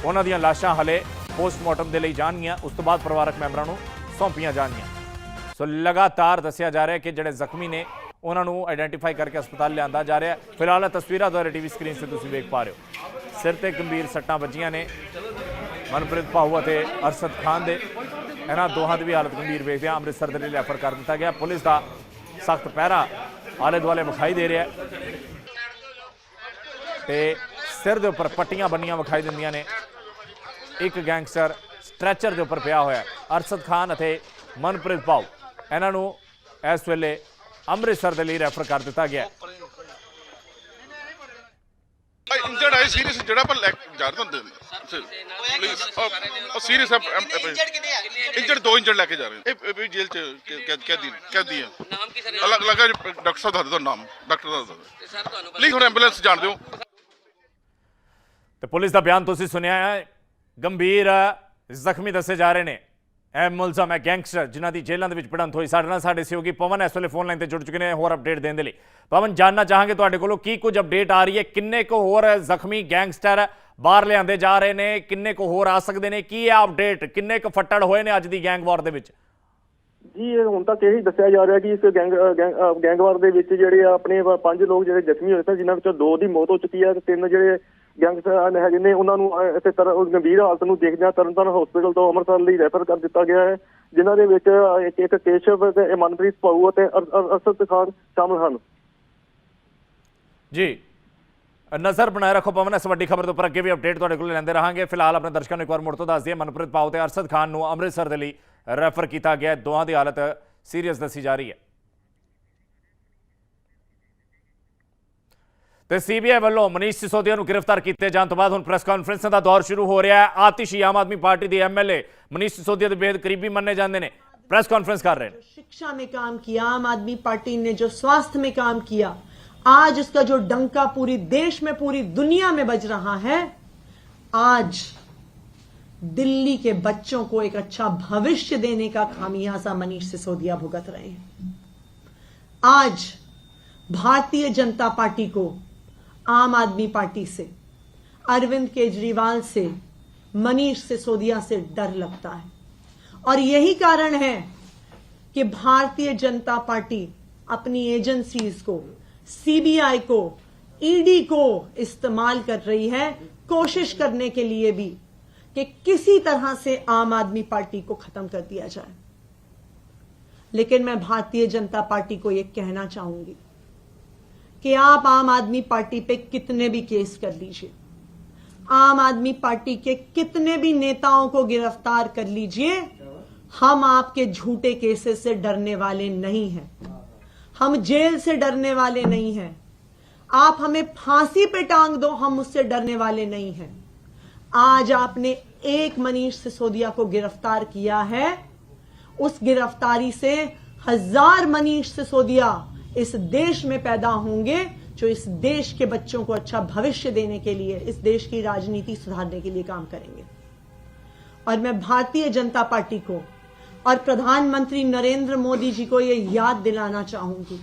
[SPEAKER 1] ਉਹਨਾਂ ਦੀਆਂ ਲਾਸ਼ਾਂ ਹਲੇ ਪੋਸਟਮਾਰਟਮ ਦੇ ਲਈ ਜਾਣਗੀਆਂ, ਉਸ ਤੋਂ ਬਾਅਦ ਪਰਿਵਾਰਕ ਮੈਂਬਰਾਂ ਨੂੰ ਸੌਂਪੀਆਂ ਜਾਣਗੀਆਂ। ਸੋ ਲਗਾਤਾਰ ਦੱਸਿਆ ਜਾ ਰਿਹਾ ਹੈ ਕਿ ਜਿਹੜੇ ਜ਼ਖਮੀ ਨੇ, ਉਹਨਾਂ ਨੂੰ ਆਈਡੈਂਟੀਫਾਈ ਕਰਕੇ ਹਸਪਤਾਲ ਲਿਆਂਦਾ ਜਾ ਰਿਹਾ। ਹੈ ਫਿਲਹਾਲ ਇਹ ਤਸਵੀਰਾਂ ਦੁਆਰਾ ਟੀਵੀ ਸਕਰੀਨ ਤੇ ਤੁਸੀਂ ਵੇਖ ਪਾ ਰਹੇ ਹੋ। ਸਿਰ ਤੇ ਗੰਭੀਰ ਸੱਟਾਂ ਵੱਜੀਆਂ ਨੇ। ਮਨਪ੍ਰੀਤ ਭਾਊ ਅਤੇ ਅਰਸ਼ਦ ਖਾਨ ਦੇ। ਇਹਨਾਂ ਦੋਹਾਂ ਦੀ ਵੀ ਹਾਲਤ ਗੰਭੀਰ ਵੇਖਦਿਆਂ ਅੰਮ੍ਰਿਤਸਰ ਦੇ ਲਈ ਰੈਫਰ ਕਰ ਦਿੱਤਾ ਗਿਆ। ਪੁਲਿਸ ਦਾ ਸਖਤ ਪਹਿਰਾ ਆਲੇ ਦੁਆਲੇ ਵਿਖਾਈ ਦੇ ਰਿਹਾ ਹੈ। ਤੇ ਸਿਰ ਦੇ ਉੱਪਰ ਪੱਟੀਆਂ ਬੰਨੀਆਂ ਵਿਖਾਈ ਦਿੰਦੀਆਂ ਨੇ। ਇੱਕ ਗੈਂਗਸਟਰ ਸਟ੍ਰੈਚਰ ਦੇ ਉੱਪਰ ਪਿਆ ਹੋਇਆ ਅਰਸ਼ਦ ਖਾਨ ਅਤੇ ਮਨਪ੍ਰੀਤ ਭਾਊ ਇਹਨਾਂ ਨੂੰ ਇਸ ਵੇਲੇ ਅੰਮ੍ਰਿਤਸਰ ਦੇ ਲਈ ਰੈਫਰ ਕਰ ਦਿੱਤਾ ਗਿਆ
[SPEAKER 2] ਇੰਜਰਡ ਹੈ ਸੀਰੀਅਸ ਜਿਹੜਾ ਪਰ ਲੈ ਕੇ ਜਾ ਰਹੇ ਹੁੰਦੇ ਪਲੀਜ਼ ਸੀਰੀਅਸ ਹੈ ਇੰਜਰਡ ਦੋ ਇੰਜਰਡ ਲੈ ਕੇ ਜਾ ਰਹੇ ਨੇ। ਇਹ- ਵੀ ਜੇਲ੍ਹ ਚ ਕੈਦ ਕੈਦੀ ਕੈਦੀ ਹੈ
[SPEAKER 7] ਨਾਮ ਕੀ ਸਰ?
[SPEAKER 2] ਅਲੱਗ ਅਲੱਗ ਡਾਕਟਰ ਸਾਹਿਬ ਦੱਸ ਦਿਓ ਨਾਮ ਡਾਕਟਰ ਦਾ ਦੱਸ ਦਿਓ।
[SPEAKER 7] ਸਰ ਤੁਹਾਨੂੰ
[SPEAKER 2] ਪਲੀਜ਼ ਹੁਣ ਐਂਬੂਲੈਂਸ ਜਾਣ ਦਿਓ।
[SPEAKER 1] ਤੇ ਪੁਲਿਸ ਦਾ ਬਿਆਨ ਤੁਸੀਂ ਸੁਣਿਆ ਹੈ। ਗੰਭੀਰ ਜ਼ਖਮੀ ਦੱਸੇ ਜਾ ਰਹੇ ਨੇ। ਇਹ ਮੁਲਜ਼ਮ ਹੈ ਗੈਂਗਸਟਰ ਜਿਨ੍ਹਾਂ ਦੀ ਜੇਲ੍ਹਾਂ ਦੇ ਵਿੱਚ ਪੜੰਤ ਹੋਈ। ਸਾਡੇ ਨਾਲ ਸਾਡੇ ਸਹਿਯੋਗੀ ਪਵਨ ਇਸ ਵੇਲੇ ਫੋਨ ਲਾਈਨ ਤੇ ਜੁੜ ਚੁੱਕੇ ਨੇ ਹੋਰ ਅਪਡੇਟ ਦੇਣ ਦੇ ਲਈ। ਪਵਨ ਜਾਨਣਾ ਚਾਹਾਂਗੇ ਤੁਹਾਡੇ ਕੋਲੋਂ ਕੀ ਕੁਝ ਅਪਡੇਟ ਆ ਰਹੀ ਹੈ, ਕਿੰਨੇ ਕੁ ਹੋਰ ਜ਼ਖਮੀ ਗੈਂਗਸਟਰ ਬਾਹਰ ਲਿਆਂਦੇ ਜਾ ਰਹੇ ਨੇ, ਕਿੰਨੇ ਕੁ ਹੋਰ ਆ ਸਕਦੇ ਨੇ, ਕੀ ਹੈ ਅਪਡੇਟ ਕਿੰਨੇ ਕੁ ਫੱਟੜ ਹੋਏ ਨੇ ਅੱਜ ਦੀ ਗੈਂਗ ਵਾਰ ਦੇ ਵਿੱਚ?
[SPEAKER 4] ਜੀ, ਇਹ ਹੁਣ ਤੱਕ ਇਹੀ ਦੱਸਿਆ ਜਾ ਰਿਹਾ ਕਿ ਇਸ ਗੈਂਗ ਗੈਂਗਵਾਰ ਦੇ ਵਿੱਚ ਜਿਹੜੇ ਆਪਣੇ ਪੰਜ ਲੋਕ ਜਿਹੜੇ ਜ਼ਖਮੀ ਹੋਏ ਸਨ, ਜਿਨ੍ਹਾਂ ਵਿੱਚੋਂ ਦੋ ਦੀ ਮੌਤ ਹੋ ਚੁੱਕੀ ਹੈ ਤੇ ਤਿੰਨ ਜਿਹੜੇ ਗੈਂਗਸਟਰ ਹੈਗੇ ਨੇ, ਉਹਨਾਂ ਨੂੰ ਇਸੇ ਤਰ੍ਹਾਂ ਉਸ ਗੰਭੀਰ ਹਾਲਤ ਨੂੰ ਦੇਖਦਿਆਂ ਤਰਨਤਾਰਨ ਹਸਪੀਟਲ ਤੋਂ ਅੰਮ੍ਰਿਤਸਰ ਲਈ ਰੈਫਰ ਕਰ ਦਿੱਤਾ ਗਿਆ ਹੈ, ਜਿਨ੍ਹਾਂ ਦੇ ਵਿੱਚ ਇੱਕ ਇੱਕ ਕੇਸ਼ਵ ਤੇ ਮਨਪ੍ਰੀਤ ਭਾਊ ਅਤੇ ਅਰਸ਼ਦ ਖਾਨ ਸ਼ਾਮਲ ਹਨ।
[SPEAKER 1] ਜੀ ਨਜ਼ਰ ਬਣਾਏ ਰੱਖੋ ਪਵਨ, ਇਸ ਵੱਡੀ ਖਬਰ ਤੋਂ ਉੱਪਰ ਅੱਗੇ ਵੀ ਅਪਡੇਟ ਤੁਹਾਡੇ ਕੋਲ ਲੈਂਦੇ ਰਹਾਂਗੇ। ਫਿਲਹਾਲ ਆਪਣੇ ਦਰਸ਼ਕਾਂ ਨੂੰ ਇੱਕ ਵਾਰ ਮੁੜ ਤੋਂ ਦੱਸ ਦਈਏ ਮਨਪ੍ਰੀਤ ਪਾਉ ਤੇ ਅਰਸ਼ਦ ਖਾਨ ਨੂੰ ਅੰਮ੍ਰਿਤਸਰ ਦੇ ਲਈ ਰੈਫਰ ਕੀਤਾ ਗਿਆ ਹੈ। ਦੋਹਾਂ ਦੀ ਹਾਲਤ ਸੀਰੀਅਸ ਦੱਸੀ ਜਾ ਰਹੀ ਹੈ। ਤੇ ਸੀਬੀਆਈ वालों मनीष सिसोदिया गिरफ़्तार किए जाने बाद ਤੋਂ प्रैस कॉन्फ्रेंस का दौर शुरू हो रहा है आतिशी आम आदमी पार्टी के M L A Manish Sisodia के बेहद करीबी मने जाते हैं प्रेस कॉन्फ्रेंस कर रहे हैं
[SPEAKER 5] शिक्षा में काम किया आम आदमी पार्टी ने जो स्वास्थ्य में काम किया आज उसका जो डंका पूरी देश में पूरी दुनिया में बज रहा है आज दिल्ली के बच्चों को एक अच्छा भविष्य देने का खामियाजा मनीष सिसोदिया भुगत रहे हैं आज भारतीय जनता पार्टी को आम आदमी पार्टी से, अरविंद केजरीवाल से, मनीष सिसोदिया से डर लगता है। और यही कारण है कि भारतीय जनता पार्टी अपनी एजेंसीज को, सीबीआई को, ईडी को इस्तेमाल कर रही है, कोशिश करने के लिए भी कि किसी तरह से आम आदमी पार्टी को खत्म कर दिया जाए। लेकिन मैं भारतीय जनता पार्टी को यह कहना चाहूँगी कि आप आम आदमी पार्टी पे कितने भी केस कर लीजिए, आम आदमी पार्टी के कितने भी नेताओं को गिरफ़्तार कर लीजिए, हम आपके झूठे केसेस से डरने वाले नहीं हैं। हम जेल से डरने वाले नहीं हैं। आप हमें फांसी पे टांग दो, हम उससे डरने वाले नहीं हैं। आज आपने एक मनीष सिसोदिया को गिरफ़्तार किया है। उस गिरफ्तारी से हज़ार मनीष सिसोदिया इस देश में पैदा होंगे जो इस देश के बच्चों को अच्छा भविष्य देने के लिए, इस देश की राजनीति सुधारने के लिए काम करेंगे। और मैं भारतीय जनता पार्टी को और प्रधानमंत्री नरेंद्र मोदी जी को यह याद दिलाना चाहूँगी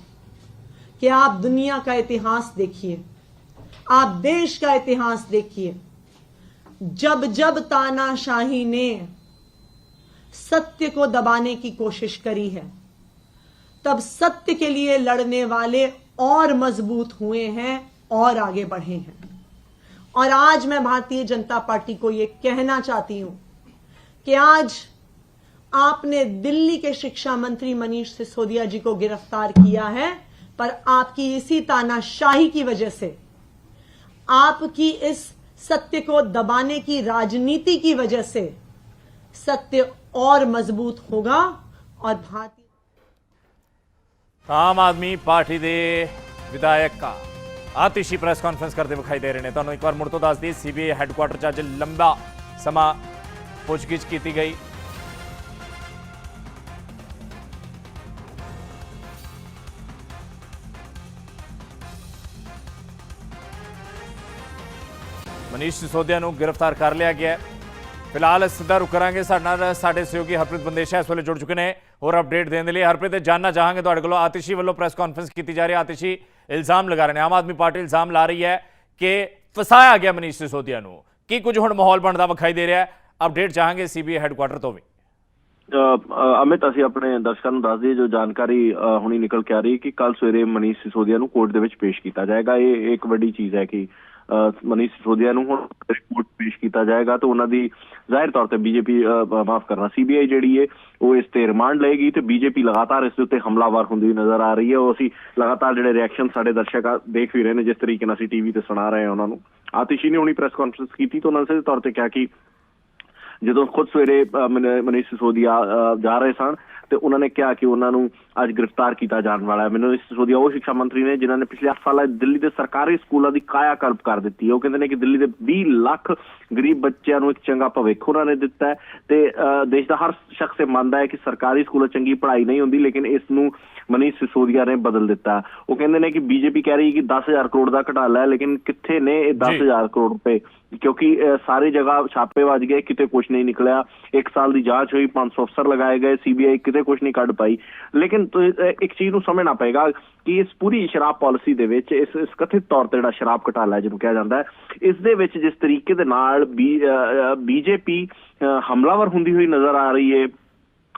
[SPEAKER 5] कि आप दुनिया का इतिहास देखिए, आप देश का इतिहास देखिए। जब जब तानाशाही ने सत्य को दबाने की कोशिश करी है तब सत्य के लिए लड़ने वाले और मज़बूत हुए हैं और आगे बढ़े हैं। और आज मैं भारतीय जनता पार्टी को यह कहना चाहती हूँ कि आज आपने दिल्ली के शिक्षा मंत्री मनीष सिसोदिया जी को गिरफ़्तार किया है, पर आपकी इसी तानाशाही की वजह से, आपकी इस सत्य को दबाने की राजनीति की वजह से सत्य और मज़बूत होगा और भारतीय
[SPEAKER 1] ਆਮ ਆਦਮੀ ਪਾਰਟੀ ਦੇ ਵਿਧਾਇਕ ਆਤਿਸ਼ੀ ਪ੍ਰੈਸ ਕਾਨਫਰੰਸ ਕਰਦੇ ਵਿਖਾਈ ਦੇ ਰਹੇ ਨੇ। ਤੁਹਾਨੂੰ ਇੱਕ ਵਾਰ ਮੁੜ ਤੋਂ ਦੱਸ ਦਈਏ, ਸੀਬੀਆਈ ਹੈੱਡਕੁਆਟਰ 'ਚ ਅੱਜ ਲੰਬਾ ਸਮਾਂ ਪੁੱਛਗਿੱਛ ਕੀਤੀ ਗਈ। ਮਨੀਸ਼ ਸਿਸੋਦੀਆ ਨੂੰ ਗ੍ਰਿਫਤਾਰ ਕਰ ਲਿਆ ਗਿਆ ਹੈ। ਫਿਲਹਾਲ ਸਿੱਧਾ ਰੁਕ ਕਰਾਂਗੇ। ਸਾਡੇ ਨਾਲ ਸਾਡੇ ਸਹਿਯੋਗੀ ਹਰਪ੍ਰੀਤ ਬੰਦੇਸ਼ਾ ਇਸ ਵੇਲੇ ਜੁੜ ਚੁੱਕੇ ਨੇ ਹੋਰ ਅਪਡੇਟ ਦੇਣ ਦੇ ਲਈ। ਹਰਪ੍ਰੀਤ ਜਾਨਣਾ ਚਾਹਾਂਗੇ ਤੁਹਾਡੇ ਕੋਲੋਂ। ਆਤਿਸ਼ੀ ਵੱਲੋਂ ਪ੍ਰੈਸ ਕਾਨਫਰੰਸ ਕੀਤੀ ਜਾ ਰਹੀ ਹੈ। ਆਤਿਸ਼ੀ ਇਲਜ਼ਾਮ ਲਗਾ ਰਹੇ ਨੇ। ਆਮ ਆਦਮੀ ਪਾਰਟੀ ਇਲਜ਼ਾਮ ਲਾ ਰਹੀ ਹੈ ਕਿ ਫਸਾਇਆ ਗਿਆ ਮਨੀਸ਼ ਸਿਸੋਦੀਆ ਨੂੰ। ਕੀ ਕੁਝ ਹੁਣ ਮਾਹੌਲ ਬਣਦਾ ਵਿਖਾਈ ਦੇ ਰਿਹਾ ਹੈ? ਅਪਡੇਟ ਚਾਹਾਂਗੇ ਸੀਬੀਆਈ ਹੈੱਡਕੁਆਟਰ ਤੋਂ ਵੀ।
[SPEAKER 3] ਅਮਿਤ, ਅਸੀਂ ਆਪਣੇ ਦਰਸ਼ਕਾਂ ਨੂੰ ਦੱਸ ਦਈਏ, ਜੋ ਜਾਣਕਾਰੀ ਹੁਣੀ ਨਿਕਲ ਕੇ ਆ ਰਹੀ ਕਿ ਕੱਲ ਸਵੇਰੇ ਮਨੀਸ਼ ਸਿਸੋਦੀਆ ਨੂੰ ਕੋਰਟ ਦੇ ਵਿੱਚ ਪੇਸ਼ ਕੀਤਾ ਜਾਏਗਾ। ਇਹ ਇੱਕ ਵੱਡੀ ਚੀਜ਼ ਹੈ ਕਿ ਮਨੀਸ਼ ਸਿਸੋਦੀਆ ਨੂੰ ਹੁਣ ਕੋਰਟ ਪੇਸ਼ ਕੀਤਾ ਜਾਏਗਾ ਤੇ ਉਹਨਾਂ ਦੀ ਜ਼ਾਹਿਰ ਤੌਰ ਤੇ ਬੀਜੇਪੀ ਮਾਫ ਕਰਨਾ, ਸੀਬੀਆਈ ਜਿਹੜੀ ਹੈ ਉਹ ਇਸ ਤੇ ਰਿਮਾਂਡ ਲਏਗੀ ਤੇ ਬੀਜੇਪੀ ਲਗਾਤਾਰ ਇਸ ਦੇ ਉੱਤੇ ਹਮਲਾਵਰ ਹੁੰਦੀ ਨਜ਼ਰ ਆ ਰਹੀ ਹੈ ਉਹ ਅਸੀਂ ਲਗਾਤਾਰ ਜਿਹੜੇ ਰਿਐਕਸ਼ਨ ਸਾਡੇ ਦਰਸ਼ਕ ਦੇਖ ਵੀ ਰਹੇ ਨੇ, ਜਿਸ ਤਰੀਕੇ ਨਾਲ ਅਸੀਂ ਟੀਵੀ ਤੇ ਸੁਣਾ ਰਹੇ ਹਾਂ ਉਹਨਾਂ ਨੂੰ। ਆਤਿਸ਼ੀ ਨੇ ਹੁਣੀ ਪ੍ਰੈਸ ਕਾਨਫਰੰਸ ਕੀਤੀ ਤਾਂ ਉਹਨਾਂ ਨੇ ਸਿੱਧੇ ਤੌਰ ਤੇ ਕਿਹਾ ਕਿ ਜਦੋਂ ਖੁਦ ਸਵੇਰੇ ਮਨੀਸ਼ ਸਿਸੋਦੀਆ ਜਾ ਰਹੇ ਸਨ ਤੇ ਉਹਨਾਂ ਨੇ ਕਿਹਾ ਕਿ ਉਹਨਾਂ ਨੂੰ ਅੱਜ ਗ੍ਰਿਫਤਾਰ ਕੀਤਾ ਜਾਣ ਵਾਲਾ ਹੈ। ਮਨੀਸ਼ ਸਿਸੋਦੀਆ ਉਹ ਸਿੱਖਿਆ ਮੰਤਰੀ ਨੇ ਜਿਨ੍ਹਾਂ ਨੇ ਪਿਛਲੇ 8 ਸਾਲਾਂ ਦਿੱਲੀ ਦੇ ਸਰਕਾਰੀ ਸਕੂਲਾਂ ਦੀ ਕਾਇਆ ਕਲਪ ਕਰ ਦਿੱਤੀ ਉਹ ਕਹਿੰਦੇ ਨੇ ਕਿ ਦਿੱਲੀ ਦੇ 20 ਲੱਖ ਗਰੀਬ ਬੱਚਿਆਂ ਨੂੰ ਇੱਕ ਚੰਗਾ ਭਵਿੱਖ ਉਹਨਾਂ ਨੇ ਦਿੱਤਾ ਹੈ ਤੇ ਦੇਸ਼ ਦਾ ਹਰ ਸ਼ਖਸ ਇਹ ਮੰਨਦਾ ਹੈ ਕਿ ਸਰਕਾਰੀ ਸਕੂਲਾਂ ਚੰਗੀ ਪੜ੍ਹਾਈ ਨਹੀਂ ਹੁੰਦੀ ਲੇਕਿਨ ਇਸ ਨੂੰ ਮਨੀਸ਼ ਸਿਸੋਦੀਆ ਨੇ ਬਦਲ ਦਿੱਤਾ ਉਹ ਕਹਿੰਦੇ ਨੇ ਕਿ ਬੀਜੇਪੀ ਕਹਿ ਰਹੀ ਹੈ ਕਿ 10000 ਕਰੋੜ ਦਾ ਘਟਾਲਾ ਹੈ ਲੇਕਿਨ ਕਿੱਥੇ ਨੇ ਇਹ 10000 ਕਰੋੜ ਰੁਪਏ? ਕਿਉਂਕਿ ਸਾਰੇ ਜਗ੍ਹਾ ਛਾਪੇ ਵੱਜ ਗਏ, ਕਿਤੇ ਕੁਝ ਨਹੀਂ ਨਿਕਲਿਆ। ਇੱਕ ਸਾਲ ਦੀ ਜਾਂਚ ਹੋਈ 500 ਅਫਸਰ ਲਗਾਏ ਗਏ, ਸੀਬੀਆਈ ਕਿਤੇ ਕੁਝ ਨਹੀਂ ਕੱਢ ਪਾਈ। ਲੇਕਿਨ ਇੱਕ ਚੀਜ਼ ਨੂੰ ਸਮਝਣਾ ਪਏਗਾ ਕਿ ਇਸ ਪੂਰੀ ਸ਼ਰਾਬ ਪਾਲਿਸੀ ਦੇ ਵਿੱਚ, ਇਸ ਇਸ ਕਥਿਤ ਤੌਰ ਤੇ ਜਿਹੜਾ ਸ਼ਰਾਬ ਘਟਾਲਾ ਜਿਹਨੂੰ ਕਿਹਾ ਜਾਂਦਾ ਹੈ, ਇਸ ਦੇ ਵਿੱਚ ਜਿਸ ਤਰੀਕੇ ਦੇ ਨਾਲ ਬੀਜੇਪੀ ਹਮਲਾਵਰ ਹੁੰਦੀ ਹੋਈ ਨਜ਼ਰ ਆ ਰਹੀ ਹੈ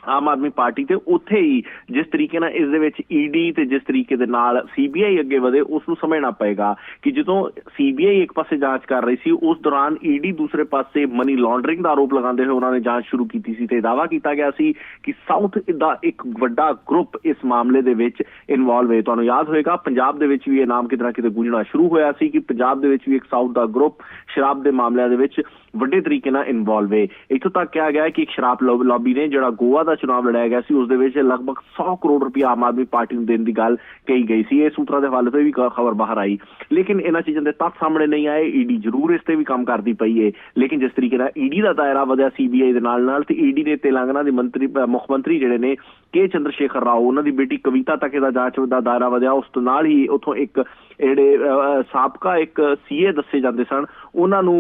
[SPEAKER 3] ਆਮ ਆਦਮੀ ਪਾਰਟੀ ਤੇ ਉੱਥੇ ਹੀ ਜਿਸ ਤਰੀਕੇ ਨਾਲ ਇਸ ਦੇ ਵਿੱਚ ਈਡੀ ਤੇ ਜਿਸ ਤਰੀਕੇ ਦੇ ਨਾਲ ਸੀਬੀਆਈ ਅੱਗੇ ਵਧੇ, ਉਸ ਨੂੰ ਸਮਝਣਾ ਪਏਗਾ ਕਿ ਜਦੋਂ ਸੀਬੀਆਈ ਇੱਕ ਪਾਸੇ ਜਾਂਚ ਕਰ ਰਹੀ ਸੀ, ਉਸ ਦੌਰਾਨ ਈਡੀ ਦੂਸਰੇ ਪਾਸੇ ਮਨੀ ਲਾਂਡਰਿੰਗ ਦਾ ਆਰੋਪ ਲਗਾਉਂਦੇ ਹੋਏ ਉਹਨਾਂ ਨੇ ਜਾਂਚ ਸ਼ੁਰੂ ਕੀਤੀ ਸੀ ਤੇ ਦਾਅਵਾ ਕੀਤਾ ਗਿਆ ਸੀ ਕਿ ਸਾਊਥ ਦਾ ਇੱਕ ਵੱਡਾ ਗਰੁੱਪ ਇਸ ਮਾਮਲੇ ਦੇ ਵਿੱਚ ਇਨਵੋਲਵ ਹੈ ਤੁਹਾਨੂੰ ਯਾਦ ਹੋਏਗਾ, ਪੰਜਾਬ ਦੇ ਵਿੱਚ ਵੀ ਇਹ ਨਾਮ ਕਿਤੇ ਨਾ ਕਿਤੇ ਗੂੰਜਣਾ ਸ਼ੁਰੂ ਹੋਇਆ ਸੀ ਕਿ ਪੰਜਾਬ ਦੇ ਵਿੱਚ ਵੀ ਇੱਕ ਸਾਊਥ ਦਾ ਗਰੁੱਪ ਸ਼ਰਾਬ ਦੇ ਮਾਮਲਿਆਂ ਦੇ ਵਿੱਚ ਵੱਡੇ ਤਰੀਕੇ ਨਾਲ ਇਨਵੋਲਵ ਹੈ ਇੱਥੋਂ ਤੱਕ ਕਿਹਾ ਗਿਆ ਹੈ ਕਿ ਇੱਕ ਸ਼ਰਾਬ ਲੌਬ- ਲੌਬੀ ਨੇ ਜਿਹੜਾ ਗੋਆ ਦਾ ਚੁਣਾਵ ਲੜਾਇਆ ਗਿਆ ਸੀ, ਉਸ ਦੇ ਵਿੱਚ ਲਗਭਗ 100 ਕਰੋੜ ਰੁਪਏ ਆਮ ਆਦਮੀ ਪਾਰਟੀ ਨੂੰ ਦੇਣ ਦੀ ਗੱਲ ਕਹੀ ਗਈ ਸੀ। ਇਹ ਸੂਤਰਾਂ ਦੇ ਹਵਾਲੇ ਤੋਂ ਵੀ ਖਬਰ ਬਾਹਰ ਆਈ। ਲੇਕਿਨ ਇਹਨਾਂ ਚੀਜ਼ਾਂ ਦੇ ਤੱਥ ਸਾਹਮਣੇ ਨਹੀਂ ਆਏ। ਈਡੀ ਜ਼ਰੂਰ ਇਸ ਤੇ ਵੀ ਕੰਮ ਕਰਦੀ ਪਈ ਹੈ ਲੇਕਿਨ ਜਿਸ ਤਰੀਕੇ ਨਾਲ ਈਡੀ ਦਾ ਦਾਇਰਾ ਵਧਿਆ ਸੀਬੀਆਈ ਦੇ ਨਾਲ ਨਾਲ ਤੇ ਈਡੀ ਨੇ ਤੇਲੰਗਾਨਾ ਦੇ ਮੰਤਰੀ ਮੁੱਖ ਮੰਤਰੀ ਜਿਹੜੇ ਨੇ, ਕੇ ਚੰਦਰ ਸ਼ੇਖਰ ਰਾਓ, ਉਹਨਾਂ ਦੀ ਬੇਟੀ ਕਵਿਤਾ ਤੱਕ ਇਹਦਾ ਜਾਂਚ ਦਾ ਦਾਇਰਾ ਵਧਿਆ। ਉਸ ਤੋਂ ਨਾਲ ਹੀ ਉਥੋਂ ਇੱਕ ਜਿਹੜੇ ਸਾਬਕਾ ਇੱਕ ਸੀਏ ਦੱਸੇ ਜਾਂਦੇ ਸਨ, ਉਹਨਾਂ ਨੂੰ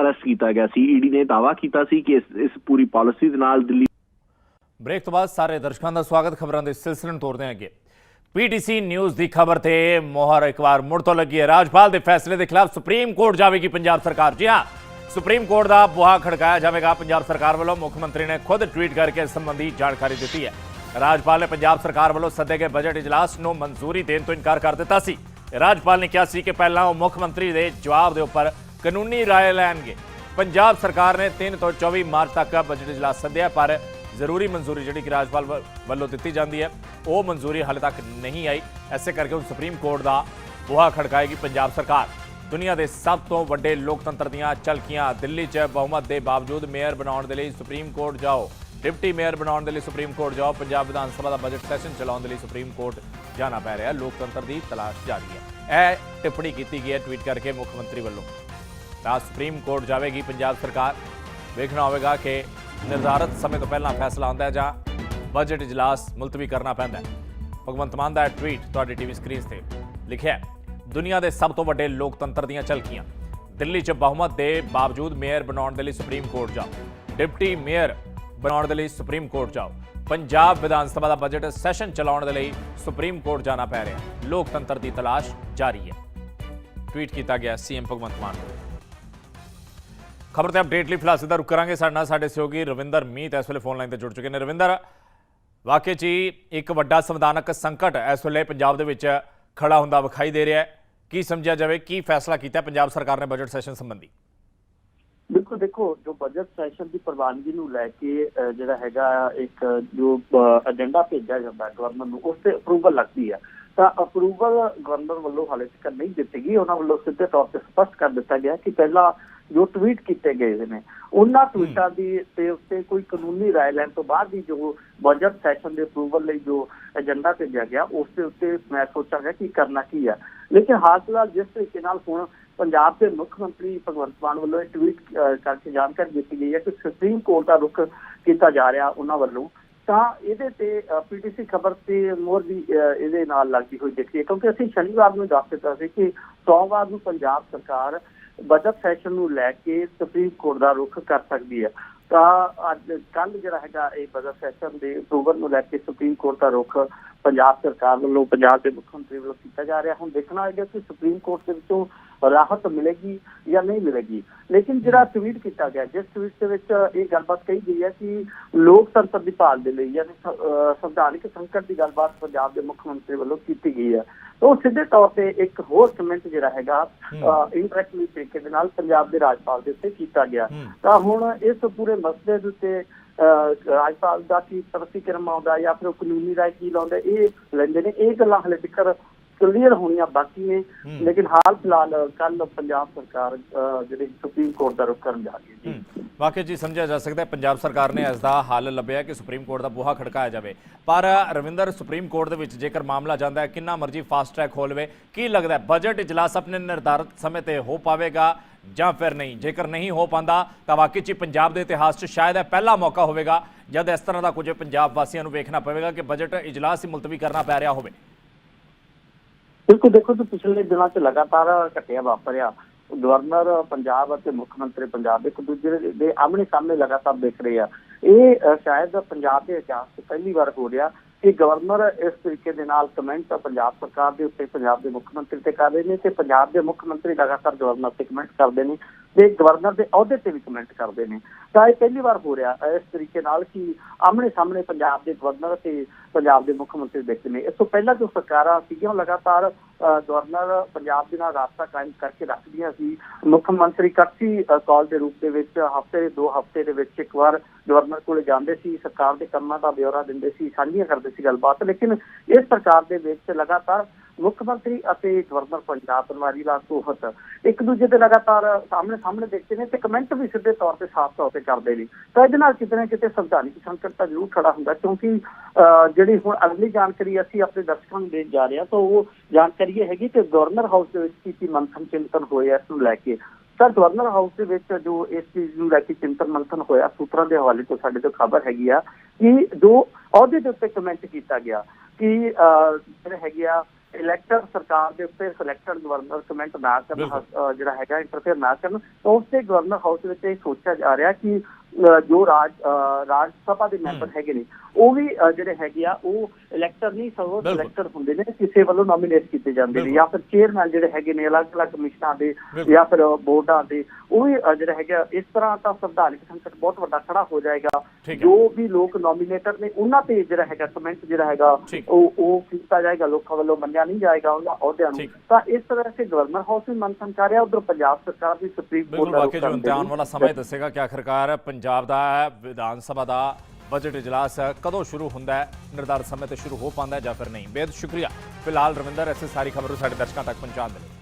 [SPEAKER 3] ਅਰੈਸਟ ਕੀਤਾ ਗਿਆ ਸੀ। ਈਡੀ ਨੇ ਦਾਅਵਾ ਕੀਤਾ ਸੀ ਕਿ ਇਸ ਪੂਰੀ ਪਾਲਿਸੀ ਦੇ ਨਾਲ ਦਿੱਲੀ
[SPEAKER 1] ਬ੍ਰੇਕ ਤੋਂ ਬਾਅਦ ਸਾਰੇ ਦਰਸ਼ਕਾਂ ਦਾ ਸਵਾਗਤ ਖਬਰਾਂ ਦੇ ਸਿਲਸਿਲੇ ਨੂੰ ਤੋਰਦੇ ਹਾਂ ਅੱਗੇ। ਪੀਟੀਸੀ ਨਿਊਜ਼ ਦੀ ਖਬਰ ਤੇ ਮੋਹਰ ਇੱਕ ਵਾਰ ਮੁੜ ਤੋਂ ਲੱਗੀ ਹੈ। ਰਾਜਪਾਲ ਦੇ ਫੈਸਲੇ ਦੇ ਖਿਲਾਫ ਸੁਪਰੀਮ ਕੋਰਟ ਜਾਵੇਗੀ ਪੰਜਾਬ ਸਰਕਾਰ। ਜੀ ਹਾਂ ਸੁਪਰੀਮ ਕੋਰਟ ਦਾ ਬੁਹਾ ਖੜਕਾਇਆ ਜਾਵੇਗਾ ਪੰਜਾਬ ਸਰਕਾਰ ਵੱਲੋਂ। ਮੁੱਖ ਮੰਤਰੀ ਨੇ ਖੁਦ ਟਵੀਟ ਕਰਕੇ ਇਸ ਸੰਬੰਧੀ ਜਾਣਕਾਰੀ ਦਿੱਤੀ ਹੈ। ਰਾਜਪਾਲ ਨੇ ਪੰਜਾਬ ਸਰਕਾਰ ਵੱਲੋਂ ਸੱਦੇ ਗਏ ਬਜਟ ਇਜਲਾਸ ਨੂੰ ਮਨਜ਼ੂਰੀ ਦੇਣ ਤੋਂ ਇਨਕਾਰ ਕਰ ਦਿੱਤਾ ਸੀ। ਰਾਜਪਾਲ ਨੇ ਕਿਹਾ ਸੀ ਕਿ ਪਹਿਲਾਂ ਉਹ ਮੁੱਖ ਮੰਤਰੀ ਦੇ ਜਵਾਬ ਦੇ ਉੱਪਰ ਕਾਨੂੰਨੀ ਰਾਏ ਲੈਣਗੇ। ਪੰਜਾਬ ਸਰਕਾਰ ਨੇ 3 ਤੋਂ 24 ਮਾਰਚ ਤੱਕ ਬਜਟ ਇਜਲਾਸ ਸੱਦਿਆ, ਪਰ ਜ਼ਰੂਰੀ ਮਨਜ਼ੂਰੀ ਜਿਹੜੀ ਕਿ ਰਾਜਪਾਲ ਵ- ਵੱਲੋਂ ਦਿੱਤੀ ਜਾਂਦੀ ਹੈ, ਉਹ ਮਨਜ਼ੂਰੀ ਹਾਲੇ ਤੱਕ ਨਹੀਂ ਆਈ। ਐਸੇ ਕਰਕੇ ਹੁਣ ਸੁਪਰੀਮ ਕੋਰਟ ਦਾ ਬੂਹਾ ਖੜਕਾਏਗੀ ਪੰਜਾਬ ਸਰਕਾਰ। ਦੁਨੀਆ ਦੇ ਸਭ ਤੋਂ ਵੱਡੇ ਲੋਕਤੰਤਰ ਦੀਆਂ ਝਲਕੀਆਂ, ਦਿੱਲੀ 'ਚ ਬਹੁਮਤ ਦੇ ਬਾਵਜੂਦ ਮੇਅਰ ਬਣਾਉਣ ਦੇ ਲਈ ਸੁਪਰੀਮ ਕੋਰਟ ਜਾਓ। ਡਿਪਟੀ ਮੇਅਰ ਬਣਾਉਣ ਦੇ ਲਈ ਸੁਪਰੀਮ ਕੋਰਟ ਜਾਓ। ਪੰਜਾਬ ਵਿਧਾਨ ਸਭਾ ਦਾ ਬਜਟ ਸੈਸ਼ਨ ਚਲਾਉਣ ਦੇ ਲਈ ਸੁਪਰੀਮ ਕੋਰਟ ਜਾਣਾ ਪੈ ਰਿਹਾ। ਲੋਕਤੰਤਰ ਦੀ ਤਲਾਸ਼ ਜਾਰੀ ਹੈ। ਇਹ ਟਿੱਪਣੀ ਕੀਤੀ ਗਈ ਹੈ ਟਵੀਟ ਕਰਕੇ ਮੁੱਖ ਮੰਤਰੀ ਵੱਲੋਂ। ਤਾਂ ਸੁਪਰੀਮ ਕੋਰਟ ਜਾਵੇਗੀ ਪੰਜਾਬ ਸਰਕਾਰ। ਵੇਖਣਾ ਹੋਵੇਗਾ ਕਿ ਨਿਰਧਾਰਤ ਸਮੇਂ ਤੋਂ ਪਹਿਲਾਂ ਫੈਸਲਾ ਆਉਂਦਾ ਹੈ ਜਾਂ ਬਜਟ ਇਜਲਾਸ ਮੁਲਤਵੀ ਕਰਨਾ ਪੈਂਦਾ ਹੈ। ਭਗਵੰਤ ਮਾਨ ਦਾ ਇਹ ਟਵੀਟ ਤੁਹਾਡੀ ਟੀਵੀ ਸਕਰੀਨ ਤੇ ਲਿਖਿਆ ਦੁਨੀਆ ਦੇ ਸਭ ਤੋਂ ਵੱਡੇ ਲੋਕਤੰਤਰ ਦੀਆਂ ਝਲਕੀਆਂ। ਦਿੱਲੀ 'ਚ ਬਹੁਮਤ ਦੇ ਬਾਵਜੂਦ ਮੇਅਰ ਬਣਾਉਣ ਦੇ ਲਈ ਸੁਪਰੀਮ ਕੋਰਟ ਜਾਓ। ਡਿਪਟੀ ਮੇਅਰ ਬਣਾਉਣ ਦੇ ਲਈ ਸੁਪਰੀਮ ਕੋਰਟ ਜਾਓ। ਪੰਜਾਬ ਵਿਧਾਨ ਸਭਾ ਦਾ ਬਜਟ ਸੈਸ਼ਨ ਚਲਾਉਣ ਦੇ ਲਈ ਸੁਪਰੀਮ ਕੋਰਟ ਜਾਣਾ ਪੈ ਰਿਹਾ ਲੋਕਤੰਤਰ ਦੀ ਤਲਾਸ਼ ਜਾਰੀ ਹੈ। ਟਵੀਟ ਕੀਤਾ ਗਿਆ ਸੀਐਮ ਭਗਵੰਤ ਮਾਨ ਵੱਲੋਂ ਖਬਰ ਤੇ ਅਪਡੇਟ ਲਈ ਫਿਲਹਾਲ ਸਿੱਧਾ ਰੁਕ ਕਰਾਂਗੇ। ਸਾਡੇ ਨਾਲ ਸਾਡੇ ਸਹਿਯੋਗੀ ਰਵਿੰਦਰ ਮੀਤ ਇਸ ਵੇਲੇ ਫੋਨ ਲਾਈਨ ਤੇ ਜੁੜ ਚੁੱਕੇ ਨੇ। ਰਵਿੰਦਰ, ਵਾਕਈ 'ਚ ਹੀ ਇੱਕ ਵੱਡਾ ਸੰਵਿਧਾਨਕ ਸੰਕਟ ਇਸ ਵੇਲੇ ਪੰਜਾਬ ਦੇ ਵਿੱਚ ਖੜਾ ਹੁੰਦਾ ਵਿਖਾਈ ਦੇ ਰਿਹਾ ਹੈ। ਕੀ ਸਮਝਿਆ ਜਾਵੇ, ਕੀ ਫੈਸਲਾ ਕੀਤਾ ਪੰਜਾਬ ਸਰਕਾਰ ਨੇ ਬਜਟ ਸੈਸ਼ਨ ਸੰਬੰਧੀ?
[SPEAKER 6] ਬਿਲਕੁਲ ਦੇਖੋ ਜੋ ਬਜਟ ਸੈਸ਼ਨ ਦੀ ਪ੍ਰਵਾਨਗੀ ਨੂੰ ਲੈ ਕੇ ਜਿਹੜਾ ਹੈਗਾ ਇੱਕ ਜੋ ਏਜੰਡਾ ਭੇਜਿਆ ਜਾਂਦਾ ਗਵਰਨਰ ਨੂੰ ਉਸ ਤੇ ਅਪਰੂਵਲ ਲੱਗਦੀ ਹੈ। ਤਾਂ ਅਪਰੂਵਲ ਗਵਰਨਰ ਵੱਲੋਂ ਹਾਲੇ ਤੱਕ ਨਹੀਂ ਦਿੱਤੀ ਗਈ। ਉਹਨਾਂ ਵੱਲੋਂ ਸਿੱਧੇ ਤੌਰ ਤੇ ਸਪਸ਼ਟ ਕਰ ਦਿੱਤਾ ਗਿਆ ਕਿ ਪਹਿਲਾਂ ਜੋ ਟਵੀਟ ਕੀਤੇ ਗਏ ਨੇ ਉਹਨਾਂ ਟਵੀਟਾਂ ਦੀ ਤੇ ਉੱਤੇ ਕੋਈ ਕਾਨੂੰਨੀ ਰਾਏ ਲੈਣ ਤੋਂ ਬਾਅਦ ਹੀ ਜੋ ਬਜਟ ਸੈਸ਼ਨ ਦੇ ਅਪਰੂਵਲ ਲਈ ਜੋ ਏਜੰਡਾ ਭੇਜਿਆ ਗਿਆ ਉਸ ਦੇ ਉੱਤੇ ਮੈਂ ਸੋਚਾਂਗਾ ਕਿ ਕਰਨਾ ਕੀ ਹੈ। ਲੇਕਿਨ ਹਾਲ ਫਿਲਹਾਲ ਜਿਸ ਤਰੀਕੇ ਨਾਲ ਹੁਣ ਪੰਜਾਬ ਦੇ ਮੁੱਖ ਮੰਤਰੀ ਭਗਵੰਤ ਮਾਨ ਵੱਲੋਂ ਇਹ ਟਵੀਟ ਕਰਕੇ ਜਾਣਕਾਰੀ ਦਿੱਤੀ ਗਈ ਹੈ ਕਿ ਸੁਪਰੀਮ ਕੋਰਟ ਦਾ ਰੁਖ ਕੀਤਾ ਜਾ ਰਿਹਾ ਉਹਨਾਂ ਵੱਲੋਂ। ਤਾਂ ਇਹਦੇ ਤੇ ਪੀਟੀਸੀ ਖਬਰ ਤੇ ਮੋਰ ਵੀ ਇਹਦੇ ਨਾਲ ਲੱਗਦੀ ਹੋਈ ਦਿਖਦੀ ਹੈ ਕਿਉਂਕਿ ਅਸੀਂ ਸ਼ਨੀਵਾਰ ਨੂੰ ਦੱਸ ਦਿੱਤਾ ਸੀ ਕਿ ਸੋਮਵਾਰ ਨੂੰ ਪੰਜਾਬ ਸਰਕਾਰ ਬਜਟ ਸੈਸ਼ਨ ਨੂੰ ਲੈ ਕੇ ਸੁਪਰੀਮ ਕੋਰਟ ਦਾ ਰੁਖ ਕਰ ਸਕਦੀ ਹੈ। ਤਾਂ ਅੱਜ ਕੱਲ ਜਿਹੜਾ ਹੈਗਾ ਇਹ ਬਜਟ ਸੈਸ਼ਨ ਦੇ ਅਕਤੂਬਰ ਨੂੰ ਲੈ ਕੇ ਸੁਪਰੀਮ ਕੋਰਟ ਦਾ ਰੁਖ ਪੰਜਾਬ ਸਰਕਾਰ ਵੱਲੋਂ, ਪੰਜਾਬ ਦੇ ਮੁੱਖ ਮੰਤਰੀ ਵੱਲੋਂ ਕੀਤਾ ਜਾ ਰਿਹਾ। ਹੁਣ ਦੇਖਣਾ ਹੋਏਗਾ ਕਿ ਸੁਪਰੀਮ ਕੋਰਟ ਦੇ ਵਿੱਚੋਂ ਰਾਹਤ ਮਿਲੇਗੀ ਜਾਂ ਨਹੀਂ ਮਿਲੇਗੀ। ਲੇਕਿਨ ਜਿਹੜਾ ਟਵੀਟ ਕੀਤਾ ਗਿਆ ਜਿਸ ਟਵੀਟ ਦੇ ਵਿੱਚ ਇਹ ਗੱਲਬਾਤ ਕਹੀ ਗਈ ਹੈ ਕਿ ਲੋਕਤੰਤਰ ਦੀ ਭਾਲ ਦੇ ਲਈ ਯਾਨੀ ਸੰਵਿਧਾਨਿਕ ਸੰਕਟ ਦੀ ਗੱਲਬਾਤ ਪੰਜਾਬ ਦੇ ਮੁੱਖ ਮੰਤਰੀ ਵੱਲੋਂ ਕੀਤੀ ਗਈ ਹੈ। ਉਹ ਸਿੱਧੇ ਤੌਰ ਤੇ ਇੱਕ ਹੋਰ ਕਮੈਂਟ ਜਿਹੜਾ ਹੈਗਾ ਇੰਟਰੈਕਟਿਵ ਤਰੀਕੇ ਦੇ ਨਾਲ ਪੰਜਾਬ ਦੇ ਰਾਜਪਾਲ ਦੇ ਉੱਤੇ ਕੀਤਾ ਗਿਆ। ਤਾਂ ਹੁਣ ਇਸ ਪੂਰੇ ਮਸਲੇ ਦੇ ਉੱਤੇ ਰਾਜਪਾਲ ਦਾ ਕੀ ਪ੍ਰਤੀਕਰਮ ਆਉਂਦਾ ਜਾਂ ਫਿਰ ਕਾਨੂੰਨੀ ਰਾਏ ਕੀ ਲਾਉਂਦਾ ਇਹ ਲੈਂਦੇ ਨੇ। ਇਹ ਗੱਲਾਂ ਹਲੇ ਤੱਕ ਕਲੀਅਰ ਹੋਣੀਆਂ ਬਾਕੀ ਨੇ। ਲੇਕਿਨ ਹਾਲ ਫਿਲਹਾਲ ਕੱਲ ਪੰਜਾਬ ਸਰਕਾਰ ਜਿਹੜੀ ਸੁਪਰੀਮ ਕੋਰਟ ਦਾ ਰੁਖ ਕਰਨ ਜਾ ਰਹੀ ਹੈ ਜੀ।
[SPEAKER 1] ਹੂੰ। ਵਾਕਈ ਜੀ ਸਮਝਿਆ ਜਾ ਸਕਦਾ ਹੈ ਪੰਜਾਬ ਸਰਕਾਰ ਨੇ ਇਸ ਦਾ ਹੱਲ ਲੱਭਿਆ ਕਿ ਸੁਪਰੀਮ ਕੋਰਟ ਦਾ ਬੂਹਾ ਖੜਕਾਇਆ ਜਾਵੇ। ਪਰ ਰਵਿੰਦਰ ਸੁਪਰੀਮ ਕੋਰਟ ਦੇ ਵਿੱਚ ਜੇਕਰ ਮਾਮਲਾ ਜਾਂਦਾ ਹੈ ਕਿੰਨਾ ਮਰਜ਼ੀ ਫਾਸਟ ਟਰੈਕ ਹੋ ਲਵੇ ਕੀ ਲੱਗਦਾ ਹੈ ਬਜਟ ਇਜਲਾਸ ਆਪਣੇ ਨਿਰਧਾਰਤ ਸਮੇਂ ਤੇ ਹੋ ਪਾਵੇਗਾ ਜਾਂ ਫਿਰ ਨਹੀਂ? ਜੇਕਰ ਨਹੀਂ ਹੋ ਪਾਉਂਦਾ ਤਾਂ 'ਚ ਹੀ ਪੰਜਾਬ ਦੇ ਇਤਿਹਾਸ 'ਚ ਸ਼ਾਇਦ ਇਹ ਪਹਿਲਾ ਮੌਕਾ ਹੋਵੇਗਾ ਜਦ ਇਸ ਤਰ੍ਹਾਂ ਦਾ ਕੁਝ ਪੰਜਾਬ ਵਾਸੀਆਂ ਨੂੰ ਵੇਖਣਾ ਪਵੇਗਾ ਕਿ ਬਜਟ ਇਜਲਾਸ ਹੀ ਮੁਲਤਵੀ ਕਰਨਾ ਪੈ ਰਿਹਾ ਹੋਵੇ।
[SPEAKER 6] ਬਿਲਕੁਲ ਦੇਖੋ ਜੀ, ਪਿਛਲੇ ਦਿਨਾਂ 'ਚ ਲਗਾਤਾਰ ਘਟਿਆ ਵਾਪਰਿਆ। ਗਵਰਨਰ ਪੰਜਾਬ ਅਤੇ ਮੁੱਖ ਮੰਤਰੀ ਪੰਜਾਬ ਇੱਕ ਦੂਜੇ ਦੇ- ਆਮਣੇ ਸਾਹਮਣੇ ਲਗਾਤਾਰ ਦੇਖ ਰਹੇ ਆ। ਇਹ ਸ਼ਾਇਦ ਪੰਜਾਬ ਦੇ ਇਤਿਹਾਸ 'ਚ ਪਹਿਲੀ ਵਾਰ ਹੋ ਰਿਹਾ ਕਿ ਗਵਰਨਰ ਇਸ ਤਰੀਕੇ ਦੇ ਨਾਲ ਕਮੈਂਟ ਪੰਜਾਬ ਸਰਕਾਰ ਦੇ ਉੱਤੇ, ਪੰਜਾਬ ਦੇ ਮੁੱਖ ਮੰਤਰੀ ਤੇ ਕਰ ਰਹੇ ਨੇ ਤੇ ਪੰਜਾਬ ਦੇ ਮੁੱਖ ਮੰਤਰੀ ਲਗਾਤਾਰ ਗਵਰਨਰ ਤੇ ਕਮੈਂਟ ਕਰਦੇ ਨੇ। ਤੇ ਗਵਰਨਰ ਦੇ ਅਹੁਦੇ ਤੇ ਵੀ ਕਮੈਂਟ ਕਰਦੇ ਨੇ। ਤਾਂ ਇਹ ਪਹਿਲੀ ਵਾਰ ਹੋ ਰਿਹਾ, ਇਸ ਤਰੀਕੇ ਨਾਲ ਕਿ ਆਮਣੇ ਸਾਹਮਣੇ ਪੰਜਾਬ ਦੇ ਗਵਰਨਰ ਤੇ ਪੰਜਾਬ ਦੇ ਮੁੱਖ ਮੰਤਰੀ ਦੇਖਦੇ ਨੇ। ਇਸ ਤੋਂ ਪਹਿਲਾਂ ਜੋ ਸਰਕਾਰਾਂ ਸੀਗੀਆਂ ਲਗਾਤਾਰ ਗਵਰਨਰ ਪੰਜਾਬ ਦੇ ਨਾਲ ਰਾਬਤਾ ਕਾਇਮ ਕਰਕੇ ਰੱਖਦੀਆਂ ਸੀ। ਮੁੱਖ ਮੰਤਰੀ ਕਰਸੀ ਕਾਲ ਦੇ ਰੂਪ ਦੇ ਵਿੱਚ ਹਫ਼ਤੇ, ਦੇ ਦੋ ਹਫ਼ਤੇ ਦੇ ਵਿੱਚ ਇੱਕ ਵਾਰ ਗਵਰਨਰ ਕੋਲ ਜਾਂਦੇ ਸੀ, ਸਰਕਾਰ ਦੇ ਕੰਮਾਂ ਦਾ ਬਿਊਰਾ ਦਿੰਦੇ ਸੀ, ਸਾਂਝੀਆਂ ਕਰਦੇ ਸੀ ਗੱਲਬਾਤ। ਲੇਕਿਨ ਇਸ ਸਰਕਾਰ ਦੇ ਵਿੱਚ ਲਗਾਤਾਰ ਮੁੱਖ ਮੰਤਰੀ ਅਤੇ ਗਵਰਨਰ ਪੰਜਾਬ ਪਨਵਾਰੀ ਲਾਲ ਸੋਹਤ ਇੱਕ ਦੂਜੇ ਦੇ ਲਗਾਤਾਰ ਸਾਹਮਣੇ ਸਾਹਮਣੇ ਦੇਖਦੇ ਨੇ ਤੇ ਕਮੈਂਟ ਵੀ ਸਿੱਧੇ ਤੌਰ ਤੇ ਸਾਫ਼ ਤੌਰ ਤੇ ਕਰਦੇ ਨੇ। ਤਾਂ ਇਹਦੇ ਨਾਲ ਕਿਤੇ ਨਾ ਕਿਤੇ ਸੰਵਿਧਾਨਿਕ ਸੰਕਟ ਤਾਂ ਜ਼ਰੂਰ ਖੜਾ ਹੁੰਦਾ ਕਿਉਂਕਿ ਅਹ, ਜਿਹੜੀ ਹੁਣ ਅਗਲੀ ਜਾਣਕਾਰੀ ਅਸੀਂ ਆਪਣੇ ਦਰਸ਼ਕਾਂ ਨੂੰ ਦੇਣ ਜਾ ਰਹੇ ਹਾਂ ਤਾਂ ਉਹ ਜਾਣਕਾਰੀ ਇਹ ਹੈਗੀ ਕਿ ਗਵਰਨਰ ਹਾਊਸ ਦੇ ਵਿੱਚ ਕੀਤੀ ਮੰਥਨ ਚਿੰਤਨ ਹੋਇਆ ਇਸ ਨੂੰ ਲੈ ਕੇ। ਸਰ ਗਵਰਨਰ ਹਾਊਸ ਦੇ ਵਿੱਚ ਜੋ ਇਸ ਚੀਜ਼ ਨੂੰ ਲੈ ਕੇ ਚਿੰਤਨ ਮੰਥਨ ਹੋਇਆ ਸੂਤਰਾਂ ਦੇ ਹਵਾਲੇ ਤੋਂ ਸਾਡੇ ਤੋਂ ਖਬਰ ਹੈਗੀ ਆ ਕਿ ਜੋ ਅਹੁਦੇ ਦੇ ਉੱਤੇ ਕਮੈਂਟ ਕੀਤਾ ਗਿਆ ਕਿ ਅਹ, ਜਿਹੜੇ ਹੈਗੇ ਆ ਇਲੈਕਟਰ ਸਰਕਾਰ ਦੇ ਉੱਤੇ ਸਿਲੈਕਟਡ ਗਵਰਨਰ ਕਮੈਂਟ ਨਾ ਕਰਨ ਜਿਹੜਾ ਹੈਗਾ ਇੰਟਰਫੇਅਰ ਨਾ ਕਰਨ ਤਾਂ ਉਸ ਤੇ ਗਵਰਨਰ ਹਾਊਸ ਵਿੱਚ ਇਹ ਸੋਚਿਆ ਜਾ ਰਿਹਾ ਕਿ ਜੋ ਰਾਜ ਰਾਜ ਸਭਾ ਦੇ ਮੈਂਬਰ ਹੈਗੇ ਨੇ ਉਹ ਵੀ ਜਿਹੜੇ ਹੈਗੇ ਆ ਉਹ ਇਲੈਕਟਰ ਨਹੀਂ ਸਗੋਂ
[SPEAKER 1] ਬਿਲਕੁਲ।
[SPEAKER 6] ਸਿਲੈਕਟਡ ਹੁੰਦੇ ਨੇ ਕਿਸੇ ਵੱਲੋਂ ਨੋਮੀਨੇਟ ਕੀਤੇ ਜਾਂਦੇ ਨੇ
[SPEAKER 1] ਬਿਲਕੁਲ।
[SPEAKER 6] ਜਾਂ ਫਿਰ ਚੇਅਰਮੈਨ ਜਿਹੜੇ ਹੈਗੇ ਨੇ ਅਲੱਗ-ਅਲੱਗ ਕਮਿਸ਼ਨਾਂ ਦੇ
[SPEAKER 1] ਬਿਲਕੁਲ।
[SPEAKER 6] ਜਾਂ ਫਿਰ ਬੋਰਡਾਂ ਦੇ ਉਹ ਜਿਹੜਾ ਹੈਗਾ ਇਸ ਤਰ੍ਹਾਂ ਤਾਂ ਸੰਵਿਧਾਨਿਕ ਸੰਕਟ ਬਹੁਤ ਵੱਡਾ ਖੜਾ ਹੋ ਜਾਏਗਾ। ਜੋ ਵੀ ਲੋਕ ਨੋਮੀਨੇਟਰ ਨੇ ਉਹਨਾਂ ਤੇ ਜਿਹੜਾ ਹੈਗਾ ਕਮੈਂਟ ਜਿਹੜਾ ਹੈਗਾ। ਉਹ ਉਹ ਕੀਤਾ ਜਾਏਗਾ ਲੋਕਾਂ ਵੱਲੋਂ ਮੰਨਿਆ ਨਹੀਂ ਜਾਏਗਾ ਉਹਨਾਂ ਅਹੁਦਿਆਂ ਨੂੰ। ਤਾਂ ਇਸ ਤਰ੍ਹਾਂ ਸੇ ਗਵਰਨਰ ਹਾਊਸ ਵੀ ਕਰ ਰਿਹਾ ਉਧਰ ਪੰਜਾਬ ਸਰਕਾਰ ਵੀ ਸੁਪਰੀਮ
[SPEAKER 1] ਬਿਲਕੁਲ
[SPEAKER 6] ਕੋਰਟ ਦਾ ਰੁਖ
[SPEAKER 1] ਵਾਕਈ ਜੋ ਇਮਤਿਹਾਨ ਵਾਲਾ ਸਮਾਂ ਦੱਸੇਗਾ ਕਿ ਆਖਰਕਾਰ ਪੰਜਾਬ ਦਾ ਵਿਧਾਨ ਸਭਾ ਦਾ ਬਜਟ ਇਜਲਾਸ ਕਦੋਂ ਸ਼ੁਰੂ ਹੁੰਦਾ ਹੈ? ਨਿਰਧਾਰਤ ਸਮੇਂ ਤੇ ਸ਼ੁਰੂ ਹੋ ਪਾਉਂਦਾ ਹੈ ਜਾਂ ਫਿਰ ਨਹੀਂ? ਬੇਦ ਸ਼ੁਕਰੀਆ। ਫਿਲਹਾਲ ਰਵਿੰਦਰ ਐਸੇ ਸਾਰੀ ਖਬਰ ਨੂੰ ਸਾਡੇ ਦਰਸ਼ਕਾਂ ਤੱਕ ਪਹੁੰਚਾਉਣ ਦੇ ਲਈ।